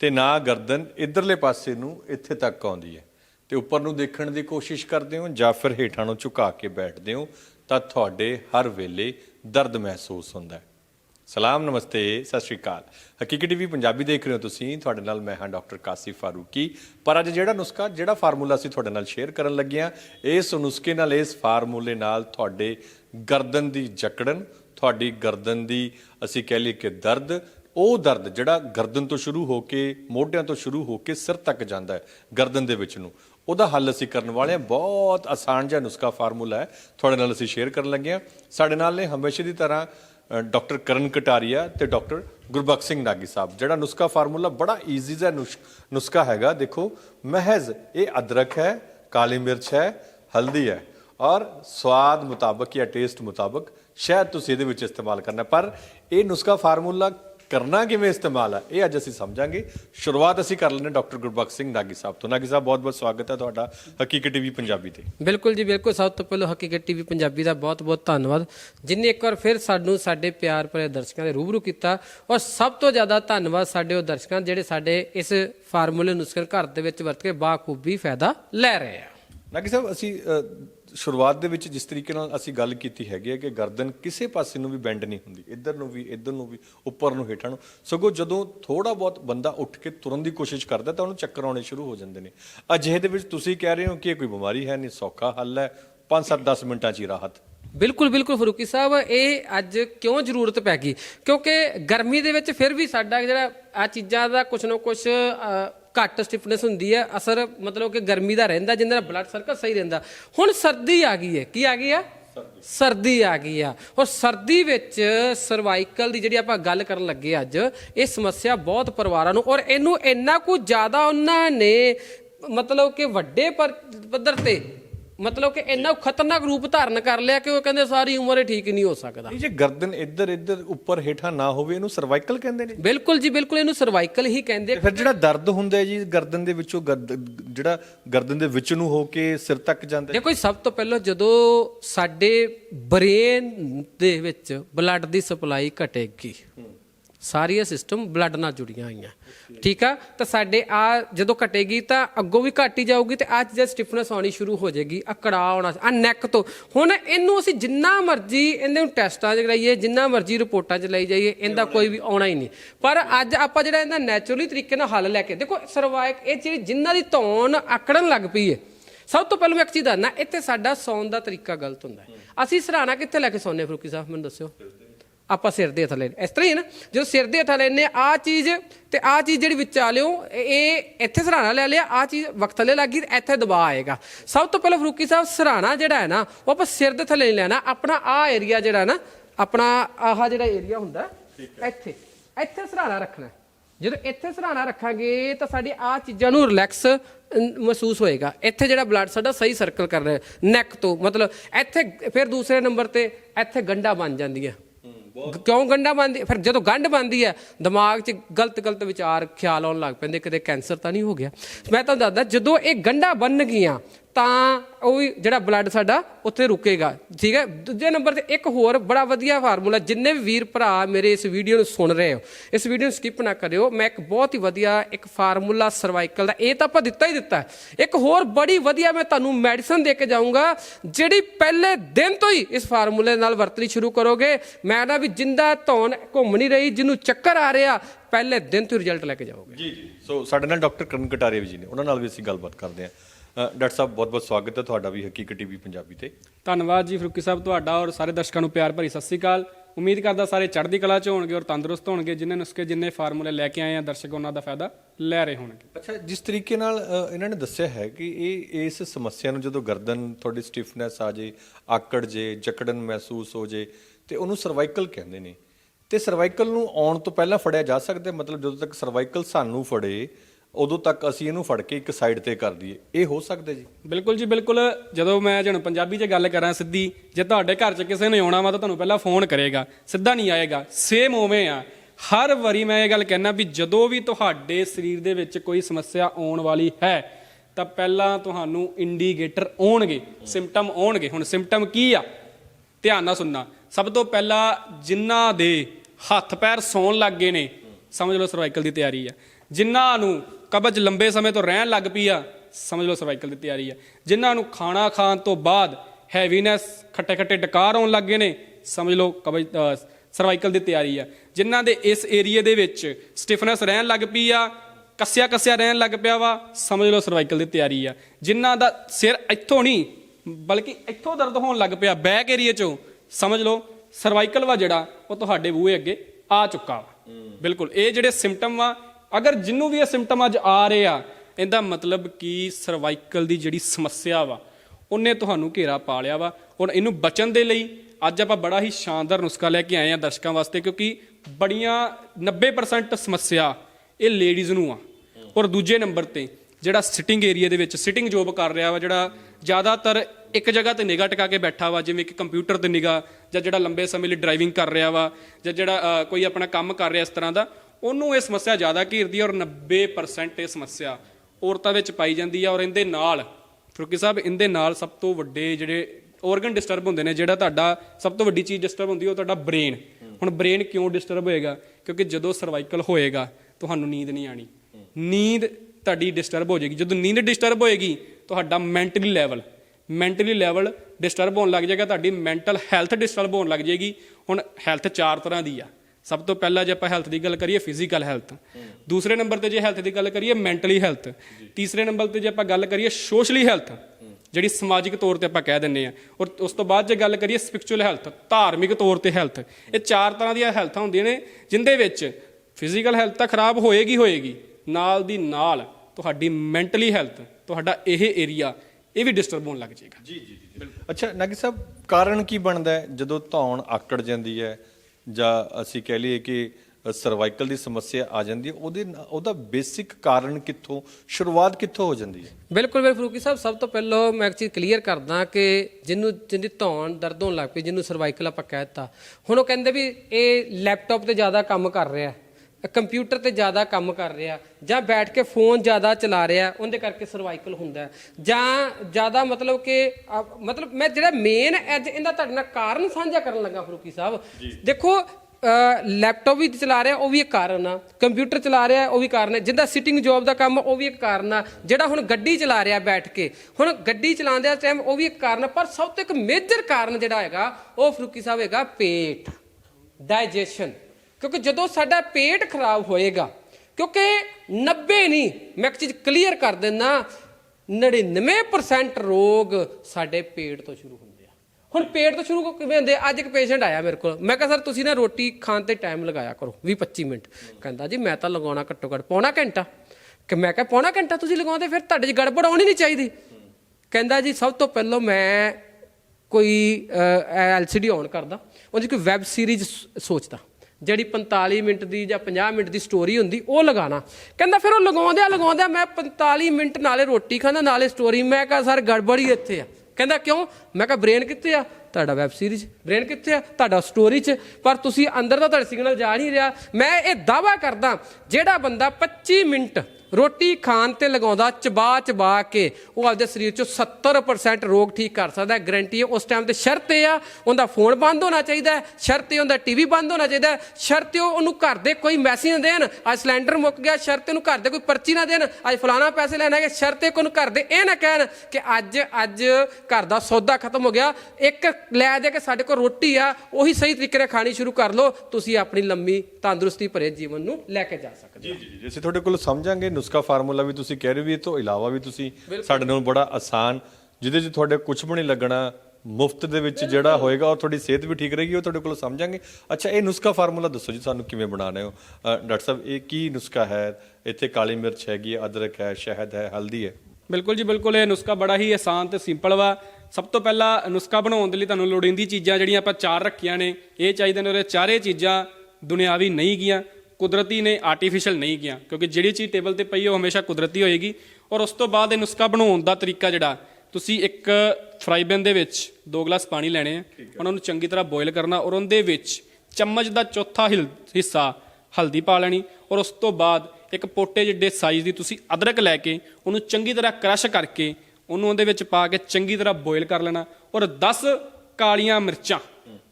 ਤੇ ਨਾ ਗਰਦਨ ਇੱਧਰਲੇ ਪਾਸੇ ਨੂੰ ਇੱਥੇ ਤੱਕ ਆਉਂਦੀ ਹੈ ਤੇ ਉੱਪਰ ਨੂੰ ਦੇਖਣ ਦੀ ਕੋਸ਼ਿਸ਼ ਕਰਦੇ ਹੋ ਜਾਂ ਫਿਰ ਹੇਠਾਂ ਨੂੰ ਝੁਕਾ ਕੇ ਬੈਠਦੇ ਹੋ ਤਾਂ ਤੁਹਾਡੇ ਹਰ ਵੇਲੇ ਦਰਦ ਮਹਿਸੂਸ ਹੁੰਦਾ ਹੈ। ਸਲਾਮ, ਨਮਸਤੇ, ਸਤਿ ਸ਼੍ਰੀ ਅਕਾਲ। ਹਕੀਕੀ ਟੀਵੀ ਪੰਜਾਬੀ ਦੇਖ ਰਹੇ ਹੋ ਤੁਸੀਂ। ਤੁਹਾਡੇ ਨਾਲ ਮੈਂ ਹਾਂ ਡਾਕਟਰ ਕਾਸਿਫ ਫਾਰੂਕੀ। ਪਰ ਅੱਜ ਜਿਹੜਾ ਨੁਸਖਾ, ਜਿਹੜਾ ਫਾਰਮੂਲਾ ਅਸੀਂ ਤੁਹਾਡੇ ਨਾਲ ਸ਼ੇਅਰ ਕਰਨ ਲੱਗੇ ਹਾਂ, ਇਸ ਨੁਸਖੇ ਨਾਲ, ਇਸ ਫਾਰਮੂਲੇ ਨਾਲ ਤੁਹਾਡੇ ਗਰਦਨ ਦੀ ਜਕੜਨ, ਤੁਹਾਡੀ ਗਰਦਨ ਦੀ, ਅਸੀਂ ਕਹਿ ਲਈਏ ਕਿ ਦਰਦ, ਉਹ ਦਰਦ ਜਿਹੜਾ ਗਰਦਨ ਤੋਂ ਸ਼ੁਰੂ ਹੋ ਕੇ, ਮੋਢਿਆਂ ਤੋਂ ਸ਼ੁਰੂ ਹੋ ਕੇ ਸਿਰ ਤੱਕ ਜਾਂਦਾ ਹੈ, ਗਰਦਨ ਦੇ ਵਿੱਚ ਨੂੰ। ਉਹਦਾ ਹੱਲ ਅਸੀਂ ਕਰਨ ਵਾਲੇ ਹਾਂ। ਬਹੁਤ ਆਸਾਨ ਜਿਹਾ ਨੁਸਖਾ ਫਾਰਮੂਲਾ ਹੈ। ਤੁਹਾਡੇ ਨਾਲ ਅਸੀਂ ਸ਼ੇਅਰ ਕਰਨ ਲੱਗੇ ਹਾਂ। ਸਾਡੇ ਨਾਲ ਨੇ ਹਮੇਸ਼ਾ ਦੀ ਤਰ੍ਹਾਂ ਡਾਕਟਰ ਕਰਨ ਕਟਾਰੀਆ ਤੇ ਡਾਕਟਰ ਗੁਰਬਖਸ਼ ਸਿੰਘ ਨਾਗੀ ਸਾਹਿਬ, ਜਿਹੜਾ ਨੁਸਖਾ ਫਾਰਮੂਲਾ ਬੜਾ ਈਜ਼ੀ ਜਿਹਾ ਨੁਸ- ਨੁਸਖਾ ਹੈਗਾ, ਦੇਖੋ, ਮਹਿਜ਼ ਇਹ ਅਦਰਕ ਹੈ, ਕਾਲੀ ਮਿਰਚ ਹੈ, ਹਲਦੀ ਹੈ, ਔਰ ਸਵਾਦ ਮੁਤਾਬਕ ਜਾਂ ਟੇਸਟ ਮੁਤਾਬਕ ਸ਼ਾਇਦ ਤੁਸੀਂ ਇਹਦੇ ਵਿੱਚ ਇਸਤੇਮਾਲ ਕਰਨਾ ਪਰ ਇਹ ਨੁਸਖਾ ਫਾਰਮੂਲਾ ਕਰਨਾ ਕਿਵੇਂ ਇਸਤੇਮਾਲ ਹੈ ਇਹ ਅੱਜ ਅਸੀਂ ਸਮਝਾਂਗੇ। ਸ਼ੁਰੂਆਤ ਅਸੀਂ ਕਰ ਲੈਂਦੇ ਡਾਕਟਰ ਗੁਰਬਖਸ਼ ਸਿੰਘ ਨਾਗੀ ਸਾਹਿਬ ਤੋਂ। ਨਾਗੀ ਸਾਹਿਬ ਬਹੁਤ ਬਹੁਤ ਸਵਾਗਤ ਹੈ ਤੁਹਾਡਾ ਹਕੀਕਤ ਟੀਵੀ ਪੰਜਾਬੀ ਤੇ। ਬਿਲਕੁਲ ਜੀ ਬਿਲਕੁਲ। ਸਭ ਤੋਂ ਪਹਿਲਾਂ ਹਕੀਕਤ ਟੀਵੀ ਪੰਜਾਬੀ ਦਾ ਬਹੁਤ-ਬਹੁਤ ਧੰਨਵਾਦ। ਜਿਨੇ ਇੱਕ ਵਾਰ ਫਿਰ ਸਾਨੂੰ ਸਾਡੇ ਪਿਆਰ ਭਰੇ ਦਰਸ਼ਕਾਂ ਦੇ ਰੂਬਰੂ ਕੀਤਾ ਔਰ ਸਭ ਤੋਂ ਜ਼ਿਆਦਾ ਧੰਨਵਾਦ ਸਾਡੇ ਉਹ ਦਰਸ਼ਕਾਂ ਜਿਹੜੇ ਸਾਡੇ ਇਸ ਫਾਰਮੂਲੇ ਨੁਸਖੇ ਘਰ ਦੇ ਵਿੱਚ ਵਰਤ ਕੇ ਬਾਖੂਬੀ ਫਾਇਦਾ ਲੈ ਰਹੇ ਆ। ਨਾਗੀ ਸਾਹਿਬ ਅਸੀਂ ਸ਼ੁਰੂਆਤ ਦੇ ਵਿੱਚ ਜਿਸ ਤਰੀਕੇ ਨਾਲ ਅਸੀਂ ਗੱਲ ਕੀਤੀ ਹੈਗੀ ਹੈ ਕਿ ਗਰਦਨ ਕਿਸੇ ਪਾਸੇ ਨੂੰ ਵੀ ਬੈਂਡ ਨਹੀਂ ਹੁੰਦੀ, ਇੱਧਰ ਨੂੰ ਵੀ, ਇੱਧਰ ਨੂੰ ਵੀ, ਉੱਪਰ ਨੂੰ ਹੇਠਾਂ ਨੂੰ। ਸਗੋਂ ਜਦੋਂ ਥੋੜਾ ਬਹੁਤ ਬੰਦਾ ਉੱਠ ਕੇ ਤੁਰਨ ਦੀ ਕੋਸ਼ਿਸ਼ ਕਰਦਾ ਤਾਂ ਉਹਨੂੰ ਚੱਕਰ ਆਉਣੇ ਸ਼ੁਰੂ ਹੋ ਜਾਂਦੇ ਨੇ। ਅਜਿਹੇ ਦੇ ਵਿੱਚ ਤੁਸੀਂ ਕਹਿ ਰਹੇ ਹੋ ਕਿ ਇਹ ਕੋਈ ਬਿਮਾਰੀ ਹੈ ਨਹੀਂ, ਸੌਖਾ ਹੱਲ ਹੈ 5-7 10 ਮਿੰਟਾਂ 'ਚ ਹੀ ਰਾਹਤ। ਬਿਲਕੁਲ ਬਿਲਕੁਲ ਫਰੂਕੀ ਸਾਹਿਬ, ਇਹ ਅੱਜ ਕਿਉਂ ਜ਼ਰੂਰਤ ਪੈ ਗਈ? ਕਿਉਂਕਿ ਗਰਮੀ ਦੇ ਵਿੱਚ ਫਿਰ ਵੀ ਸਾਡਾ ਜਿਹੜਾ ਆ ਚੀਜ਼ਾਂ ਦਾ ਕੁਛ ਨਾ ਕੁਛ ਘੱਟ ਸਟਿਫਨੈਸ ਹੁੰਦੀ ਹੈ ਅਸਰ ਮਤਲਬ ਕਿ ਗਰਮੀ ਦਾ ਰਹਿੰਦਾ ਜਿੰਦੇ ਨਾਲ ਬਲੱਡ ਸਰਕਲ ਸਹੀ ਰਹਿੰਦਾ। ਹੁਣ ਸਰਦੀ ਆ ਗਈ ਹੈ ਕੀ ਆ ਗਈ ਆ? ਸਰਦੀ। ਆ ਗਈ ਆ। ਔਰ ਸਰਦੀ ਵਿੱਚ ਸਰਵਾਈਕਲ ਦੀ ਜਿਹੜੀ ਆਪਾਂ ਗੱਲ ਕਰਨ ਲੱਗੇ ਅੱਜ ਇਹ ਸਮੱਸਿਆ ਬਹੁਤ ਪਰਿਵਾਰਾਂ ਨੂੰ ਔਰ ਇਹਨੂੰ ਇੰਨਾ ਕੁ ਜ਼ਿਆਦਾ ਉਹਨਾਂ ਨੇ ਮਤਲਬ ਕਿ ਵੱਡੇ ਪੱਧਰ ਤੇ ਮਤਲਬ ਕਿ ਇੰਨਾ ਖਤਰਨਾਕ ਰੂਪ ਧਾਰਨ ਕਰ ਲਿਆ ਕਿ ਉਹ ਕਹਿੰਦੇ ਸਾਰੀ ਉਮਰ ਹੀ ਠੀਕ ਨਹੀਂ ਹੋ ਸਕਦਾ। ਇਹ ਜੇ ਗਰਦਨ ਇੱਧਰ ਇੱਧਰ ਉੱਪਰ ਹੇਠਾਂ ਨਾ ਹੋਵੇ ਇਹਨੂੰ ਸਰਵਾਈਕਲ ਕਹਿੰਦੇ ਨੇ। ਬਿਲਕੁਲ ਜੀ ਬਿਲਕੁਲ ਇਹਨੂੰ ਸਰਵਾਈਕਲ ਹੀ ਕਹਿੰਦੇ ਫਿਰ ਜਿਹੜਾ ਦਰਦ ਹੁੰਦਾ ਹੈ ਜੀ ਗਰਦਨ ਦੇ ਵਿੱਚੋਂ ਗਰਦ- ਜਿਹੜਾ ਗਰਦਨ ਦੇ ਵਿੱਚ ਨੂੰ ਹੋ ਕੇ ਸਿਰ ਤੱਕ ਜਾਂਦਾ ਹੈ। ਦੇਖੋ ਜੀ, ਸਭ ਤੋਂ ਪਹਿਲਾਂ ਜਦੋਂ ਸਾਡੇ ਬ੍ਰੇਨ ਦੇ ਵਿੱਚ ਬਲੱਡ ਦੀ ਸਪਲਾਈ ਘਟੇਗੀ ਸਾਰੀਆਂ ਸਿਸਟਮ ਬਲੱਡ ਨਾਲ ਜੁੜੀਆਂ ਹੋਈਆਂ। ਠੀਕ ਆ? ਤਾਂ ਸਾਡੇ ਆ ਜਦੋਂ ਘਟੇਗੀ ਤਾਂ ਅੱਗੋਂ ਵੀ ਘਟ ਹੀ ਜਾਊਗੀ ਤੇ ਆ ਚੀਜ਼ਾਂ ਸਟਿਫਨੈਸ ਆਉਣੀ ਸ਼ੁਰੂ ਹੋ ਜਾਏਗੀ। ਆ ਕੜਾ ਆਉਣਾ, ਆ ਨੈਕ ਤੋਂ। ਹੁਣ ਇਹਨੂੰ ਅਸੀਂ ਜਿੰਨਾ ਮਰਜ਼ੀ ਇਹਦੇ ਨੂੰ ਟੈਸਟਾਂ 'ਚ ਕਰਾਈਏ, ਜਿੰਨਾ ਮਰਜ਼ੀ ਰਿਪੋਰਟਾਂ 'ਚ ਲਈ ਜਾਈਏ, ਇਹਦਾ ਕੋਈ ਵੀ ਆਉਣਾ ਹੀ ਨਹੀਂ। ਪਰ ਅੱਜ ਆਪਾਂ ਜਿਹੜਾ ਇਹਦਾ ਨੈਚੁਰਲੀ ਤਰੀਕੇ ਨਾਲ ਹੱਲ ਲੈ ਕੇ, ਦੇਖੋ ਸਰਵਾਇਕ ਇਹ ਜਿਹੜੀ ਜਿੰਨਾ ਦੀ ਧੌਣ ਆਕੜਨ ਲੱਗ ਪਈ ਹੈ ਸਭ ਤੋਂ ਪਹਿਲਾਂ ਮੈਂ ਇੱਕ ਚੀਜ਼ ਦੱਸਣਾ ਇੱਥੇ ਸਾਡਾ ਸੌਣ ਦਾ ਤਰੀਕਾ ਗਲਤ ਹੁੰਦਾ ਅਸੀਂ ਸਰਾਣਾ ਕਿੱਥੇ ਲੈ ਕੇ ਸੌਂਦੇ ਹਾਂ ਫਰੂਕੀ ਸਾਹਿਬ, ਮੈਨੂੰ ਦੱਸਿਓ। ਆਪਾਂ ਸਿਰ ਦੇ ਥੱਲੇ ਇਸ ਤਰ੍ਹਾਂ ਹੀ ਨਾ ਜਦੋਂ ਸਿਰ ਦੇ ਥੱਲੇ ਲੈਨੇ ਆ ਚੀਜ਼ ਤੇ ਆ ਚੀਜ਼ ਜਿਹੜੀ ਵਿੱਚ ਆ ਲਿਓ ਇਹ ਇੱਥੇ ਸਰਾਣਾ ਲੈ ਲਿਆ ਆ ਚੀਜ਼ ਵਕਤ ਥੱਲੇ ਲੱਗੀ ਇੱਥੇ ਦਬਾ ਆਏਗਾ। ਸਭ ਤੋਂ ਪਹਿਲਾਂ ਫਰੂਕੀ ਸਾਹਿਬ ਸਰਾਣਾ ਜਿਹੜਾ ਹੈ ਨਾ ਉਹ ਆਪਾਂ ਸਿਰ ਦੇ ਥੱਲੇ ਨਹੀਂ ਲੈਣਾ ਆਪਣਾ ਆ ਏਰੀਆ ਜਿਹੜਾ ਨਾ ਆਪਣਾ ਆਹ ਜਿਹੜਾ ਏਰੀਆ ਹੁੰਦਾ ਇੱਥੇ। ਇੱਥੇ ਸਰਾਣਾ ਰੱਖਣਾ। ਜਦੋਂ ਇੱਥੇ ਸਰਾਣਾ ਰੱਖਾਂਗੇ ਤਾਂ ਸਾਡੀ ਆ ਚੀਜ਼ਾਂ ਨੂੰ ਰਿਲੈਕਸ ਮਹਿਸੂਸ ਹੋਏਗਾ। ਇੱਥੇ ਜਿਹੜਾ ਬਲੱਡ ਸਾਡਾ ਸਹੀ ਸਰਕਲ ਕਰ ਰਿਹਾ ਨੈਕ ਤੋਂ। ਮਤਲਬ ਇੱਥੇ ਫਿਰ ਦੂਸਰੇ ਨੰਬਰ ਤੇ ਇੱਥੇ ਗੰਡਾ ਬਣ ਜਾਂਦੀ ਹੈ ਕਿਉਂ ਗੰਡਾ ਬਣਦੀ ਫਿਰ ਜਦੋਂ ਗੰਢ ਬਣਦੀ ਹੈ, ਦਿਮਾਗ 'ਚ ਗਲਤ ਗਲਤ ਵਿਚਾਰ ਖਿਆਲ ਆਉਣ ਲੱਗ ਪੈਂਦੇ ਕਿਤੇ ਕੈਂਸਰ ਤਾਂ ਨਹੀਂ ਹੋ ਗਿਆ। ਮੈਂ ਤੁਹਾਨੂੰ ਦੱਸਦਾ, ਜਦੋਂ ਇਹ ਗੰਢਾਂ ਬੰਨ ਗਈਆਂ ਤਾਂ ਉਹ ਜਿਹੜਾ ਬਲੱਡ ਸਾਡਾ ਉੱਥੇ ਰੁਕੇਗਾ, ਠੀਕ ਹੈ? ਦੂਜੇ ਨੰਬਰ ਤੇ ਇੱਕ ਹੋਰ ਬੜਾ ਵਧੀਆ ਫਾਰਮੂਲਾ, ਜਿੰਨੇ ਵੀ ਵੀਰ ਭਰਾ ਮੇਰੇ ਇਸ ਵੀਡੀਓ ਨੂੰ ਸੁਣ ਰਹੇ ਹੋ, ਇਸ ਵੀਡੀਓ ਨੂੰ ਸਕਿਪ ਨਾ ਕਰਿਓ, ਮੈਂ ਇੱਕ ਬਹੁਤ ਹੀ ਵਧੀਆ ਇੱਕ ਫਾਰਮੂਲਾ ਸਰਵਾਈਕਲ ਦਾ, ਇਹ ਤਾਂ ਆਪਾਂ ਦਿੱਤਾ ਹੀ ਦਿੱਤਾ ਇੱਕ ਹੋਰ ਬੜੀ ਵਧੀਆ ਮੈਂ ਤੁਹਾਨੂੰ ਮੈਡੀਸਨ ਦੇ ਕੇ ਜਾਊਂਗਾ, ਜਿਹੜੀ ਪਹਿਲੇ ਦਿਨ ਤੋਂ ਹੀ ਇਸ ਫਾਰਮੂਲੇ ਨਾਲ ਵਰਤਣੀ ਸ਼ੁਰੂ ਕਰੋਗੇ। ਮੈਂ ਨਾ ਵੀ ਜਿੰਦਾ ਧੌਣ ਘੁੰਮ ਨਹੀਂ ਰਹੀ, ਜਿਹਨੂੰ ਚੱਕਰ ਆ ਰਿਹਾ, ਪਹਿਲੇ ਦਿਨ ਤੋਂ ਰਿਜ਼ਲਟ ਲੈ ਕੇ ਜਾਓਗੇ। ਜੀ ਜੀ। ਸੋ ਸਾਡੇ ਨਾਲ ਡਾਕਟਰ ਕਰਨ ਕਟਾਰੀਆ ਵੀ ਜੀ ਨੇ, ਉਹਨਾਂ ਨਾਲ ਵੀ ਅਸੀਂ ਗੱਲਬਾਤ ਕਰਦੇ ਹਾਂ। ਡਾਕਟਰ ਸਾਹਿਬ ਬਹੁਤ ਬਹੁਤ ਸਵਾਗਤ ਹੈ ਤੁਹਾਡਾ ਵੀ ਹਕੀਕਤ ਟੀਵੀ ਪੰਜਾਬੀ ਤੇ। ਧੰਨਵਾਦ ਜੀ ਫਰੂਕੀ ਸਾਹਿਬ ਤੁਹਾਡਾ ਔਰ ਸਾਰੇ ਦਰਸ਼ਕਾਂ ਨੂੰ ਪਿਆਰ ਭਰੀ ਸਤਿ ਸ੍ਰੀ ਅਕਾਲ। ਉਮੀਦ ਕਰਦਾ ਸਾਰੇ ਚੜ੍ਹਦੀ ਕਲਾ 'ਚ ਹੋਣਗੇ ਔਰ ਤੰਦਰੁਸਤ ਹੋਣਗੇ ਜਿਨ੍ਹਾਂ ਨੁਸਖੇ ਜਿੰਨੇ ਫਾਰਮੂਲੇ ਲੈ ਕੇ ਆਏ ਆ ਦਰਸ਼ਕ ਉਹਨਾਂ ਦਾ ਫਾਇਦਾ ਲੈ ਰਹੇ ਹੋਣਗੇ। ਅੱਛਾ ਜਿਸ ਤਰੀਕੇ ਨਾਲ ਇਹਨਾਂ ਨੇ ਦੱਸਿਆ ਹੈ ਕਿ ਇਹ ਇਸ ਸਮੱਸਿਆ ਨੂੰ ਜਦੋਂ ਗਰਦਨ ਤੁਹਾਡੀ ਸਟਿਫਨੈਸ ਆ ਜੇ ਆਕੜ ਜੇ ਜਕੜਨ ਮਹਿਸੂਸ ਹੋ ਜੇ ਤੇ ਉਹਨੂੰ ਸਰਵਾਈਕਲ ਕਹਿੰਦੇ ਨੇ। ਤੇ ਸਰਵਾਈਕਲ ਨੂੰ ਆਉਣ ਤੋਂ ਪਹਿਲਾਂ ਫੜਿਆ ਜਾ ਸਕਦਾ? ਮਤਲਬ ਜਦੋਂ ਤੱਕ ਸਰਵਾਈਕਲ ਸਾਨੂੰ ਫੜੇ ਉਦੋਂ ਤੱਕ ਅਸੀਂ ਇਹਨੂੰ ਫੜ ਕੇ ਇੱਕ ਸਾਈਡ ਤੇ ਕਰ ਦਈਏ। ਇਹ ਹੋ ਸਕਦਾ ਜੀ? ਬਿਲਕੁਲ ਜੀ, ਬਿਲਕੁਲ। ਜਦੋਂ ਮੈਂ ਜਣ ਪੰਜਾਬੀ 'ਚ ਗੱਲ ਕਰਾਂ ਸਿੱਧੀ, ਜੇ ਤੁਹਾਡੇ ਘਰ 'ਚ ਕਿਸੇ ਨੇ ਆਉਣਾ ਵਾ ਤਾਂ ਤੁਹਾਨੂੰ ਪਹਿਲਾਂ ਫੋਨ ਕਰੇਗਾ। ਸਿੱਧਾ ਨਹੀਂ ਆਏਗਾ। ਸੇਮ ਉਵੇਂ ਆ। ਹਰ ਵਾਰੀ ਮੈਂ ਇਹ ਗੱਲ ਕਹਿਣਾ ਵੀ ਜਦੋਂ ਵੀ ਤੁਹਾਡੇ ਸਰੀਰ ਦੇ ਵਿੱਚ ਕੋਈ ਸਮੱਸਿਆ ਆਉਣ ਵਾਲੀ ਹੈ, ਤਾਂ ਪਹਿਲਾਂ ਤੁਹਾਨੂੰ ਇੰਡੀਕੇਟਰ ਆਉਣਗੇ ਸਿੰਪਟਮ ਆਉਣਗੇ। ਹੁਣ ਸਿੰਪਟਮ ਕੀ ਆ? ਧਿਆਨ ਨਾਲ ਸੁਣਨਾ। ਸਭ ਤੋਂ ਪਹਿਲਾਂ ਜਿਨ੍ਹਾਂ ਦੇ ਹੱਥ ਪੈਰ ਸੌਣ ਲੱਗ ਗਏ ਨੇ, ਸਮਝ ਲਓ ਸਰਵਾਈਕਲ ਦੀ ਤਿਆਰੀ ਆ ਜਿਨ੍ਹਾਂ ਨੂੰ ਕਬਜ਼ ਲੰਬੇ ਸਮੇਂ ਤੋਂ ਰਹਿਣ ਲੱਗ ਪਈ ਆ ਸਮਝ ਲਓ ਸਰਵਾਈਕਲ ਦੀ ਤਿਆਰੀ ਆ। ਜਿਨ੍ਹਾਂ ਨੂੰ ਖਾਣਾ ਖਾਣ ਤੋਂ ਬਾਅਦ ਹੈਵੀਨੈਸ ਖੱਟੇ ਖੱਟੇ ਡਕਾਰ ਆਉਣ ਲੱਗ ਗਏ ਨੇ ਸਮਝ ਲਓ ਕਬਜ਼ ਸਰਵਾਈਕਲ ਦੀ ਤਿਆਰੀ ਆ। ਜਿਨ੍ਹਾਂ ਦੇ ਇਸ ਏਰੀਏ ਦੇ ਵਿੱਚ ਸਟਿਫਨੈਸ ਰਹਿਣ ਲੱਗ ਪਈ ਆ ਕੱਸਿਆ ਕੱਸਿਆ ਰਹਿਣ ਲੱਗ ਪਿਆ ਵਾ ਸਮਝ ਲਓ ਸਰਵਾਈਕਲ ਦੀ ਤਿਆਰੀ ਆ। ਜਿਨ੍ਹਾਂ ਦਾ ਸਿਰ ਇੱਥੋਂ ਨਹੀਂ ਬਲਕਿ ਇੱਥੋਂ ਦਰਦ ਹੋਣ ਲੱਗ ਪਿਆ ਬੈਕ ਏਰੀਏ ਚੋਂ ਸਮਝ ਲਓ ਸਰਵਾਈਕਲ ਵਾ ਜਿਹੜਾ ਉਹ ਤੁਹਾਡੇ ਬੂਹੇ ਅੱਗੇ ਆ ਚੁੱਕਾ ਵਾ। ਬਿਲਕੁਲ ਇਹ ਜਿਹੜੇ ਸਿੰਪਟਮ ਆ ਅਗਰ ਜਿੰਨੂੰ ਵੀ ਇਹ ਸਿੰਪਟਮ ਅੱਜ ਆ ਰਹੇ ਆ, ਇਹਦਾ ਮਤਲਬ ਕਿ ਸਰਵਾਈਕਲ ਦੀ ਜਿਹੜੀ ਸਮੱਸਿਆ ਵਾ, ਉਹਨੇ ਤੁਹਾਨੂੰ ਘੇਰਾ ਪਾ ਲਿਆ ਵਾ। ਹੁਣ ਇਹਨੂੰ ਬਚਣ ਦੇ ਲਈ ਅੱਜ ਆਪਾਂ ਬੜਾ ਹੀ ਸ਼ਾਨਦਾਰ ਨੁਸਖਾ ਲੈ ਕੇ ਆਏ ਆ ਦਰਸ਼ਕਾਂ ਵਾਸਤੇ, ਕਿਉਂਕਿ ਬੜੀਆਂ 90% ਸਮੱਸਿਆ ਇਹ ਲੇਡੀਜ਼ ਨੂੰ ਆ। ਔਰ ਦੂਜੇ ਨੰਬਰ ਤੇ ਜਿਹੜਾ ਸਿਟਿੰਗ ਏਰੀਆ ਦੇ ਵਿੱਚ ਸਿਟਿੰਗ ਜੋਬ ਕਰ ਰਿਹਾ ਵਾ, ਜਿਹੜਾ ਜ਼ਿਆਦਾਤਰ ਇੱਕ ਜਗ੍ਹਾ ਤੇ ਨਿਗਾਹ ਟਿਕਾ ਕੇ ਬੈਠਾ ਵਾ, ਜਿਵੇਂ ਕਿ ਕੰਪਿਊਟਰ ਤੇ ਨਿਗਾਹ ਜਾਂ ਜਿਹੜਾ ਲੰਬੇ ਸਮੇਂ ਲਈ ਡਰਾਈਵਿੰਗ ਕਰ ਰਿਹਾ ਵਾ ਜਾਂ ਜਿਹੜਾ ਕੋਈ ਆਪਣਾ ਕੰਮ ਕਰ ਰਿਹਾ ਇਸ ਤਰ੍ਹਾਂ ਦਾ ਉਹਨੂੰ ਇਹ ਸਮੱਸਿਆ ਜ਼ਿਆਦਾ ਘੇਰਦੀ ਹੈ ਔਰ 90% ਇਹ ਸਮੱਸਿਆ ਔਰਤਾਂ ਵਿੱਚ ਪਾਈ ਜਾਂਦੀ ਹੈ ਔਰ ਇਹਦੇ ਨਾਲ ਫਰੂਕੀ ਸਾਹਿਬ, ਇਹਦੇ ਨਾਲ ਸਭ ਤੋਂ ਵੱਡੇ ਜਿਹੜੇ organ ਡਿਸਟਰਬ ਹੁੰਦੇ ਨੇ, ਜਿਹੜਾ ਤੁਹਾਡਾ ਸਭ ਤੋਂ ਵੱਡੀ ਚੀਜ਼ ਡਿਸਟਰਬ ਹੁੰਦੀ ਹੈ ਉਹ ਤੁਹਾਡਾ ਬ੍ਰੇਨ ਹੁਣ ਬ੍ਰੇਨ ਕਿਉਂ ਡਿਸਟਰਬ ਹੋਏਗਾ? ਕਿਉਂਕਿ ਜਦੋਂ ਸਰਵਾਈਕਲ ਹੋਏਗਾ, ਤੁਹਾਨੂੰ ਨੀਂਦ ਨਹੀਂ ਆਣੀ। ਨੀਂਦ ਤੁਹਾਡੀ ਡਿਸਟਰਬ ਹੋ ਜਾਏਗੀ। ਜਦੋਂ ਨੀਂਦ ਡਿਸਟਰਬ ਹੋਏਗੀ, ਤੁਹਾਡਾ mentally level mentally level disturb ਹੋਣ ਲੱਗ ਜਾਏਗਾ, ਤੁਹਾਡੀ ਮੈਂਟਲ ਹੈਲਥ ਡਿਸਟਰਬ ਹੋਣ ਲੱਗ ਜਾਏਗੀ। ਹੁਣ ਹੈਲਥ ਚਾਰ ਤਰ੍ਹਾਂ ਦੀ ਆ। ਸਭ ਤੋਂ ਪਹਿਲਾਂ ਜੇ ਆਪਾਂ ਹੈਲਥ ਦੀ ਗੱਲ ਕਰੀਏ ਫਿਜ਼ੀਕਲ ਹੈਲਥ ਦੂਸਰੇ ਨੰਬਰ ਤੇ ਜੇ ਹੈਲਥ ਦੀ ਗੱਲ ਕਰੀਏ ਮੈਂਟਲੀ ਹੈਲਥ ਤੀਸਰੇ ਨੰਬਰ ਤੇ ਜੇ ਆਪਾਂ ਗੱਲ ਕਰੀਏ ਸੋਸ਼ਲੀ ਹੈਲਥ ਜਿਹੜੀ ਸਮਾਜਿਕ ਤੌਰ ਤੇ ਆਪਾਂ ਕਹਿ ਦਿੰਨੇ ਆ ਔਰ ਉਸ ਤੋਂ ਬਾਅਦ ਜੇ ਗੱਲ ਕਰੀਏ ਸਪਿਰਚੁਅਲ ਹੈਲਥ ਧਾਰਮਿਕ ਤੌਰ ਤੇ ਹੈਲਥ ਇਹ ਚਾਰ ਤਰ੍ਹਾਂ ਦੀਆਂ ਹੈਲਥਾਂ ਹੁੰਦੀਆਂ ਨੇ, ਜਿੰਦੇ ਵਿੱਚ ਫਿਜ਼ੀਕਲ ਹੈਲਥ ਤਾਂ ਖਰਾਬ ਹੋਏਗੀ ਹੋਏਗੀ, ਨਾਲ ਦੀ ਨਾਲ ਤੁਹਾਡੀ ਮੈਂਟਲੀ ਹੈਲਥ ਤੁਹਾਡਾ ਇਹ ਏਰੀਆ ਇਹ ਵੀ ਡਿਸਟਰਬ ਹੋਣ ਲੱਗ ਜਾਏਗਾ। ਜੀ ਜੀ ਜੀ ਅੱਛਾ, ਨਾਗੀ ਸਾਹਿਬ, ਕਾਰਨ ਕੀ ਬਣਦਾ ਜਦੋਂ ਧੌਣ ਆਕੜ ਜਾਂਦੀ ਹੈ ਜਾਂ ਅਸੀਂ ਕਹਿ ਲਈਏ ਕਿ ਸਰਵਾਈਕਲ ਦੀ ਸਮੱਸਿਆ ਆ ਜਾਂਦੀ ਹੈ, ਉਹਦੇ ਉਹਦਾ ਬੇਸਿਕ ਕਾਰਨ ਕਿੱਥੋਂ, ਸ਼ੁਰੂਆਤ ਕਿੱਥੋਂ ਹੋ ਜਾਂਦੀ ਹੈ? ਬਿਲਕੁਲ ਬਿਲਕੁਲ, ਫਰੂਕੀ ਸਾਹਿਬ, ਸਭ ਤੋਂ ਪਹਿਲਾਂ ਮੈਂ ਇੱਕ ਚੀਜ਼ ਕਲੀਅਰ ਕਰਦਾ ਕਿ ਜਿਹਨੂੰ, ਜਿਹਦੀ ਧੌਣ ਦਰਦ ਹੋਣ ਲੱਗ ਪਈ, ਜਿਹਨੂੰ ਸਰਵਾਈਕਲ ਆਪਾਂ ਕਹਿ ਦਿੱਤਾ। ਹੁਣ ਉਹ ਕਹਿੰਦੇ ਵੀ ਇਹ ਲੈਪਟਾਪ ਤੇ ਜ਼ਿਆਦਾ ਕੰਮ ਕਰ ਰਿਹਾ ਕੰਪਿਊਟਰ ਤੇ ਜ਼ਿਆਦਾ ਕੰਮ ਕਰ ਰਿਹਾ ਜਾਂ ਬੈਠ ਕੇ ਫੋਨ ਜ਼ਿਆਦਾ ਚਲਾ ਰਿਹਾ ਉਹਦੇ ਕਰਕੇ ਸਰਵਾਈਕਲ ਹੁੰਦਾ। ਜਾਂ ਜ਼ਿਆਦਾ ਮਤਲਬ ਕਿ ਆ- ਮਤਲਬ ਮੈਂ ਜਿਹੜਾ ਮੇਨ ਅੱਜ ਇਹਦਾ ਤੁਹਾਡੇ ਨਾਲ ਕਾਰਨ ਸਾਂਝਾ ਕਰਨ ਲੱਗਾ ਫਰੂਕੀ ਸਾਹਿਬ। ਦੇਖੋ ਲੈਪਟਾਪ ਵੀ ਚਲਾ ਰਿਹਾ ਉਹ ਵੀ ਇੱਕ ਕਾਰਨ ਆ। ਕੰਪਿਊਟਰ ਚਲਾ ਰਿਹਾ ਉਹ ਵੀ ਕਾਰਨ ਹੈ ਜਿੰਦਾ ਸਿਟਿੰਗ ਜੌਬ ਦਾ ਕੰਮ ਉਹ ਵੀ ਇੱਕ ਕਾਰਨ ਆ। ਜਿਹੜਾ ਹੁਣ ਗੱਡੀ ਚਲਾ ਰਿਹਾ ਬੈਠ ਕੇ ਹੁਣ ਗੱਡੀ ਚਲਾਉਂਦੇ ਟਾਈਮ ਉਹ ਵੀ ਇੱਕ ਕਾਰਨ ਆ। ਪਰ ਸਭ ਤੋਂ ਇੱਕ ਮੇਜਰ ਕਾਰਨ ਜਿਹੜਾ ਹੈਗਾ ਉਹ ਫਰੂਕੀ ਸਾਹਿਬ ਹੈਗਾ ਪੇਟ ਡਾਈਜੈਸ਼ਨ ਕਿਉਂਕਿ ਜਦੋਂ ਸਾਡਾ ਪੇਟ ਖਰਾਬ ਹੋਏਗਾ, ਕਿਉਂਕਿ 90 ਨਹੀਂ, ਮੈਂ ਇੱਕ ਚੀਜ਼ ਕਲੀਅਰ ਕਰ ਦਿੰਦਾ 99% ਰੋਗ ਸਾਡੇ ਪੇਟ ਤੋਂ ਸ਼ੁਰੂ ਹੁੰਦੇ ਆ। ਹੁਣ ਪੇਟ ਤੋਂ ਸ਼ੁਰੂ ਕਿਵੇਂ ਹੁੰਦੇ ਅੱਜ ਇੱਕ ਪੇਸ਼ੈਂਟ ਆਇਆ ਮੇਰੇ ਕੋਲ। ਮੈਂ ਕਿਹਾ, ਸਰ, ਤੁਸੀਂ ਨਾ ਰੋਟੀ ਖਾਣ ਤੇ ਟਾਈਮ ਲਗਾਇਆ ਕਰੋ 20 25 ਮਿੰਟ। ਕਹਿੰਦਾ, ਜੀ, ਮੈਂ ਤਾਂ ਲਗਾਉਣਾ ਘੱਟੋ ਘੱਟ ਪੌਣਾ ਘੰਟਾ। ਕਿ ਮੈਂ ਕਿਹਾ, ਪੌਣਾ ਘੰਟਾ ਤੁਸੀਂ ਲਗਾਉਂਦੇ, ਫਿਰ ਤੁਹਾਡੇ 'ਚ ਗੜਬੜ ਆਉਣੀ ਨਹੀਂ ਚਾਹੀਦੀ। ਕਹਿੰਦਾ, ਜੀ, ਸਭ ਤੋਂ ਪਹਿਲਾਂ ਮੈਂ ਕੋਈ ਐਲਸੀਡੀ ਔਨ ਕਰਦਾ, ਉਹਦੀ ਕੋਈ ਵੈਬ ਸੀਰੀਜ਼ ਸੋਚਦਾ। ਜਿਹੜੀ 45 ਮਿੰਟ ਦੀ ਜਾਂ 50 ਮਿੰਟ ਦੀ ਸਟੋਰੀ ਹੁੰਦੀ, ਉਹ ਲਗਾਣਾ ਕਹਿੰਦਾ ਫਿਰ ਉਹ ਲਗਾਉਂਦਿਆਂ ਲਗਾਉਂਦਿਆਂ ਮੈਂ 45 ਮਿੰਟ ਨਾਲੇ ਰੋਟੀ ਖਾਂਦਾ, ਨਾਲੇ ਸਟੋਰੀ ਮੈਂ ਕਹਾ, ਸਰ, ਗੜਬੜ ਹੀ ਇੱਥੇ ਆ। ਕਹਿੰਦਾ, ਕਿਉਂ? ਮੈਂ ਕਿਹਾ ਬ੍ਰੇਨ ਕਿੱਥੇ ਆ? ਤੁਹਾਡਾ ਵੈਬ ਸੀਰੀਜ਼ ਬ੍ਰੇਨ ਕਿੱਥੇ ਆ? ਤੁਹਾਡਾ ਸਟੋਰੀ 'ਚ। ਪਰ ਤੁਸੀਂ ਅੰਦਰ ਦਾ ਤੁਹਾਡਾ ਸਿਗਨਲ ਜਾ ਨਹੀਂ ਰਿਹਾ। ਮੈਂ ਇਹ ਦਾਵਾ ਕਰਦਾ, ਜਿਹੜਾ ਬੰਦਾ 25 ਮਿੰਟ ਰੋਟੀ ਖਾਣ ਤੇ ਲਗਾਉਂਦਾ, ਚਬਾ ਚਬਾ ਕੇ, ਉਹ ਆਪਦੇ ਸਰੀਰ ਚੋਂ 70% ਰੋਗ ਠੀਕ ਕਰ ਸਕਦਾ ਗਰੰਟੀ ਹੈ, ਉਸ ਟਾਈਮ ਤੇ ਸ਼ਰਤ ਇਹ ਆ, ਉਹਦਾ ਫੋਨ ਬੰਦ ਹੋਣਾ ਚਾਹੀਦਾ ਹੈ, ਸ਼ਰਤ ਇਹ ਉਹਦਾ ਟੀਵੀ ਬੰਦ ਹੋਣਾ ਚਾਹੀਦਾ ਸ਼ਰਤ ਉਹ ਉਹਨੂੰ ਘਰ ਦੇ ਕੋਈ ਮੈਸੇਜ ਨਾ ਦੇਣ, ਅੱਜ ਸਿਲੰਡਰ ਮੁੱਕ ਗਿਆ, ਸ਼ਰਤ ਉਹਨੂੰ ਘਰ ਦੇ ਕੋਈ ਪਰਚੀ ਨਾ ਦੇਣ, ਅੱਜ ਫਲਾਣਾ ਪੈਸੇ ਲੈਣਾ ਹੈ ਸ਼ਰਤ ਇਹ ਉਹਨੂੰ ਘਰ ਦੇ ਇਹ ਨਾ ਕਹਿਣ ਕਿ ਅੱਜ ਅੱਜ ਘਰ ਦਾ ਸੌਦਾ ਖਤਮ ਹੋ ਗਿਆ, ਇੱਕ ਲੈ ਦੇ ਕੇ ਸਾਡੇ ਕੋਲ ਰੋਟੀ ਆ, ਉਹੀ ਸਹੀ ਤਰੀਕੇ ਨਾਲ ਖਾਣੀ ਸ਼ੁਰੂ ਕਰ ਲਓ, ਤੁਸੀਂ ਆਪਣੀ ਲੰਮੀ ਤੰਦਰੁਸਤੀ ਭਰੇ ਜੀਵਨ ਨੂੰ ਲੈ ਕੇ ਜਾ ਸਕਦੇ ਹੋ। ਜੀ ਜੀ ਜੀ, ਅਸੀਂ ਤੁਹਾਡੇ ਕੋਲ ਸਮਝਾਂਗੇ ਨੁਸਖਾ ਫਾਰਮੂਲਾ ਵੀ ਤੁਸੀਂ ਕਹਿ ਰਹੇ ਹੋ ਵੀ ਇਹ ਤੋਂ ਇਲਾਵਾ ਵੀ ਤੁਸੀਂ ਸਾਡੇ ਨਾਲ ਬੜਾ ਆਸਾਨ ਜਿਹਦੇ 'ਚ ਤੁਹਾਡੇ ਕੁਝ ਵੀ ਨਹੀਂ ਲੱਗਣਾ ਮੁਫਤ ਦੇ ਵਿੱਚ ਜਿਹੜਾ ਹੋਏਗਾ ਔਰ ਤੁਹਾਡੀ ਸਿਹਤ ਵੀ ਠੀਕ ਰਹੇਗੀ ਉਹ ਤੁਹਾਡੇ ਕੋਲ ਸਮਝਾਂਗੇ। ਅੱਛਾ ਇਹ ਨੁਸਖਾ ਫਾਰਮੂਲਾ ਦੱਸੋ ਜੀ ਸਾਨੂੰ ਕਿਵੇਂ ਬਣਾਉਣਾ ਹੈ? ਡਾਕਟਰ ਸਾਹਿਬ ਇਹ ਕੀ ਨੁਸਖਾ ਹੈ? ਇੱਥੇ ਕਾਲੀ ਮਿਰਚ ਹੈਗੀ ਹੈ ਅਦਰਕ ਹੈ ਸ਼ਹਿਦ ਹੈ ਹਲਦੀ ਹੈ। ਬਿਲਕੁਲ ਜੀ ਬਿਲਕੁਲ ਇਹ ਨੁਸਖਾ ਬੜਾ ਹੀ ਆਸਾਨ ਤੇ ਸਿੰਪਲ ਵਾ। ਸਭ ਤੋਂ ਪਹਿਲਾਂ ਨੁਸਖਾ ਬਣਾਉਣ ਦੇ ਲਈ ਤੁਹਾਨੂੰ ਲੋੜੀਂਦੀ ਚੀਜ਼ਾਂ ਜਿਹੜੀਆਂ ਆਪਾਂ ਚਾਰ ਰੱਖੀਆਂ ਨੇ ਇਹ ਚਾਹੀਦੇ ਨੇ ਉਹਦੇ ਚਾਰੇ ਚੀਜ਼ਾਂ ਦੁਨਿਆਵੀ ਨਹੀਂ ਗੀਆਂ ਕੁਦਰਤੀ ਨੇ ਆਰਟੀਫੀਸ਼ੀਅਲ ਨਹੀਂ ਗਿਆ ਕਿਉਂਕਿ ਜਿਹੜੀ ਚੀਜ਼ ਟੇਬਲ ਤੇ ਪਈ ਉਹ ਹਮੇਸ਼ਾ ਕੁਦਰਤੀ ਹੋਏਗੀ। ਔਰ ਉਸ ਤੋਂ ਬਾਅਦ ਇਹ ਨੁਸਖਾ ਬਣਾਉਣ ਦਾ ਤਰੀਕਾ ਜਿਹੜਾ ਤੁਸੀਂ ਇੱਕ ਫਰਾਈ ਪੈਨ ਦੇ ਵਿੱਚ ਦੋ ਗਲਾਸ ਪਾਣੀ ਲੈਣੇ ਆ ਉਹਨਾਂ ਨੂੰ ਚੰਗੀ ਤਰ੍ਹਾਂ ਬੋਇਲ ਕਰਨਾ ਔਰ ਉਹਦੇ ਵਿੱਚ ਚਮਚ ਦਾ ਚੌਥਾ ਹਿੱਸਾ ਹਲਦੀ ਪਾ ਲੈਣੀ ਔਰ ਉਸ ਤੋਂ ਬਾਅਦ ਇੱਕ ਪੋਟੇ ਜਿੱਡੇ ਸਾਈਜ਼ ਦੀ ਤੁਸੀਂ ਅਦਰਕ ਲੈ ਕੇ ਉਹਨੂੰ ਚੰਗੀ ਤਰ੍ਹਾਂ ਕ੍ਰਸ਼ ਕਰਕੇ ਉਹਨੂੰ ਉਹਦੇ ਵਿੱਚ ਪਾ ਕੇ ਚੰਗੀ ਤਰ੍ਹਾਂ ਬੋਇਲ ਕਰ ਲੈਣਾ ਔਰ 10 ਕਾਲੀਆਂ ਮਿਰਚਾਂ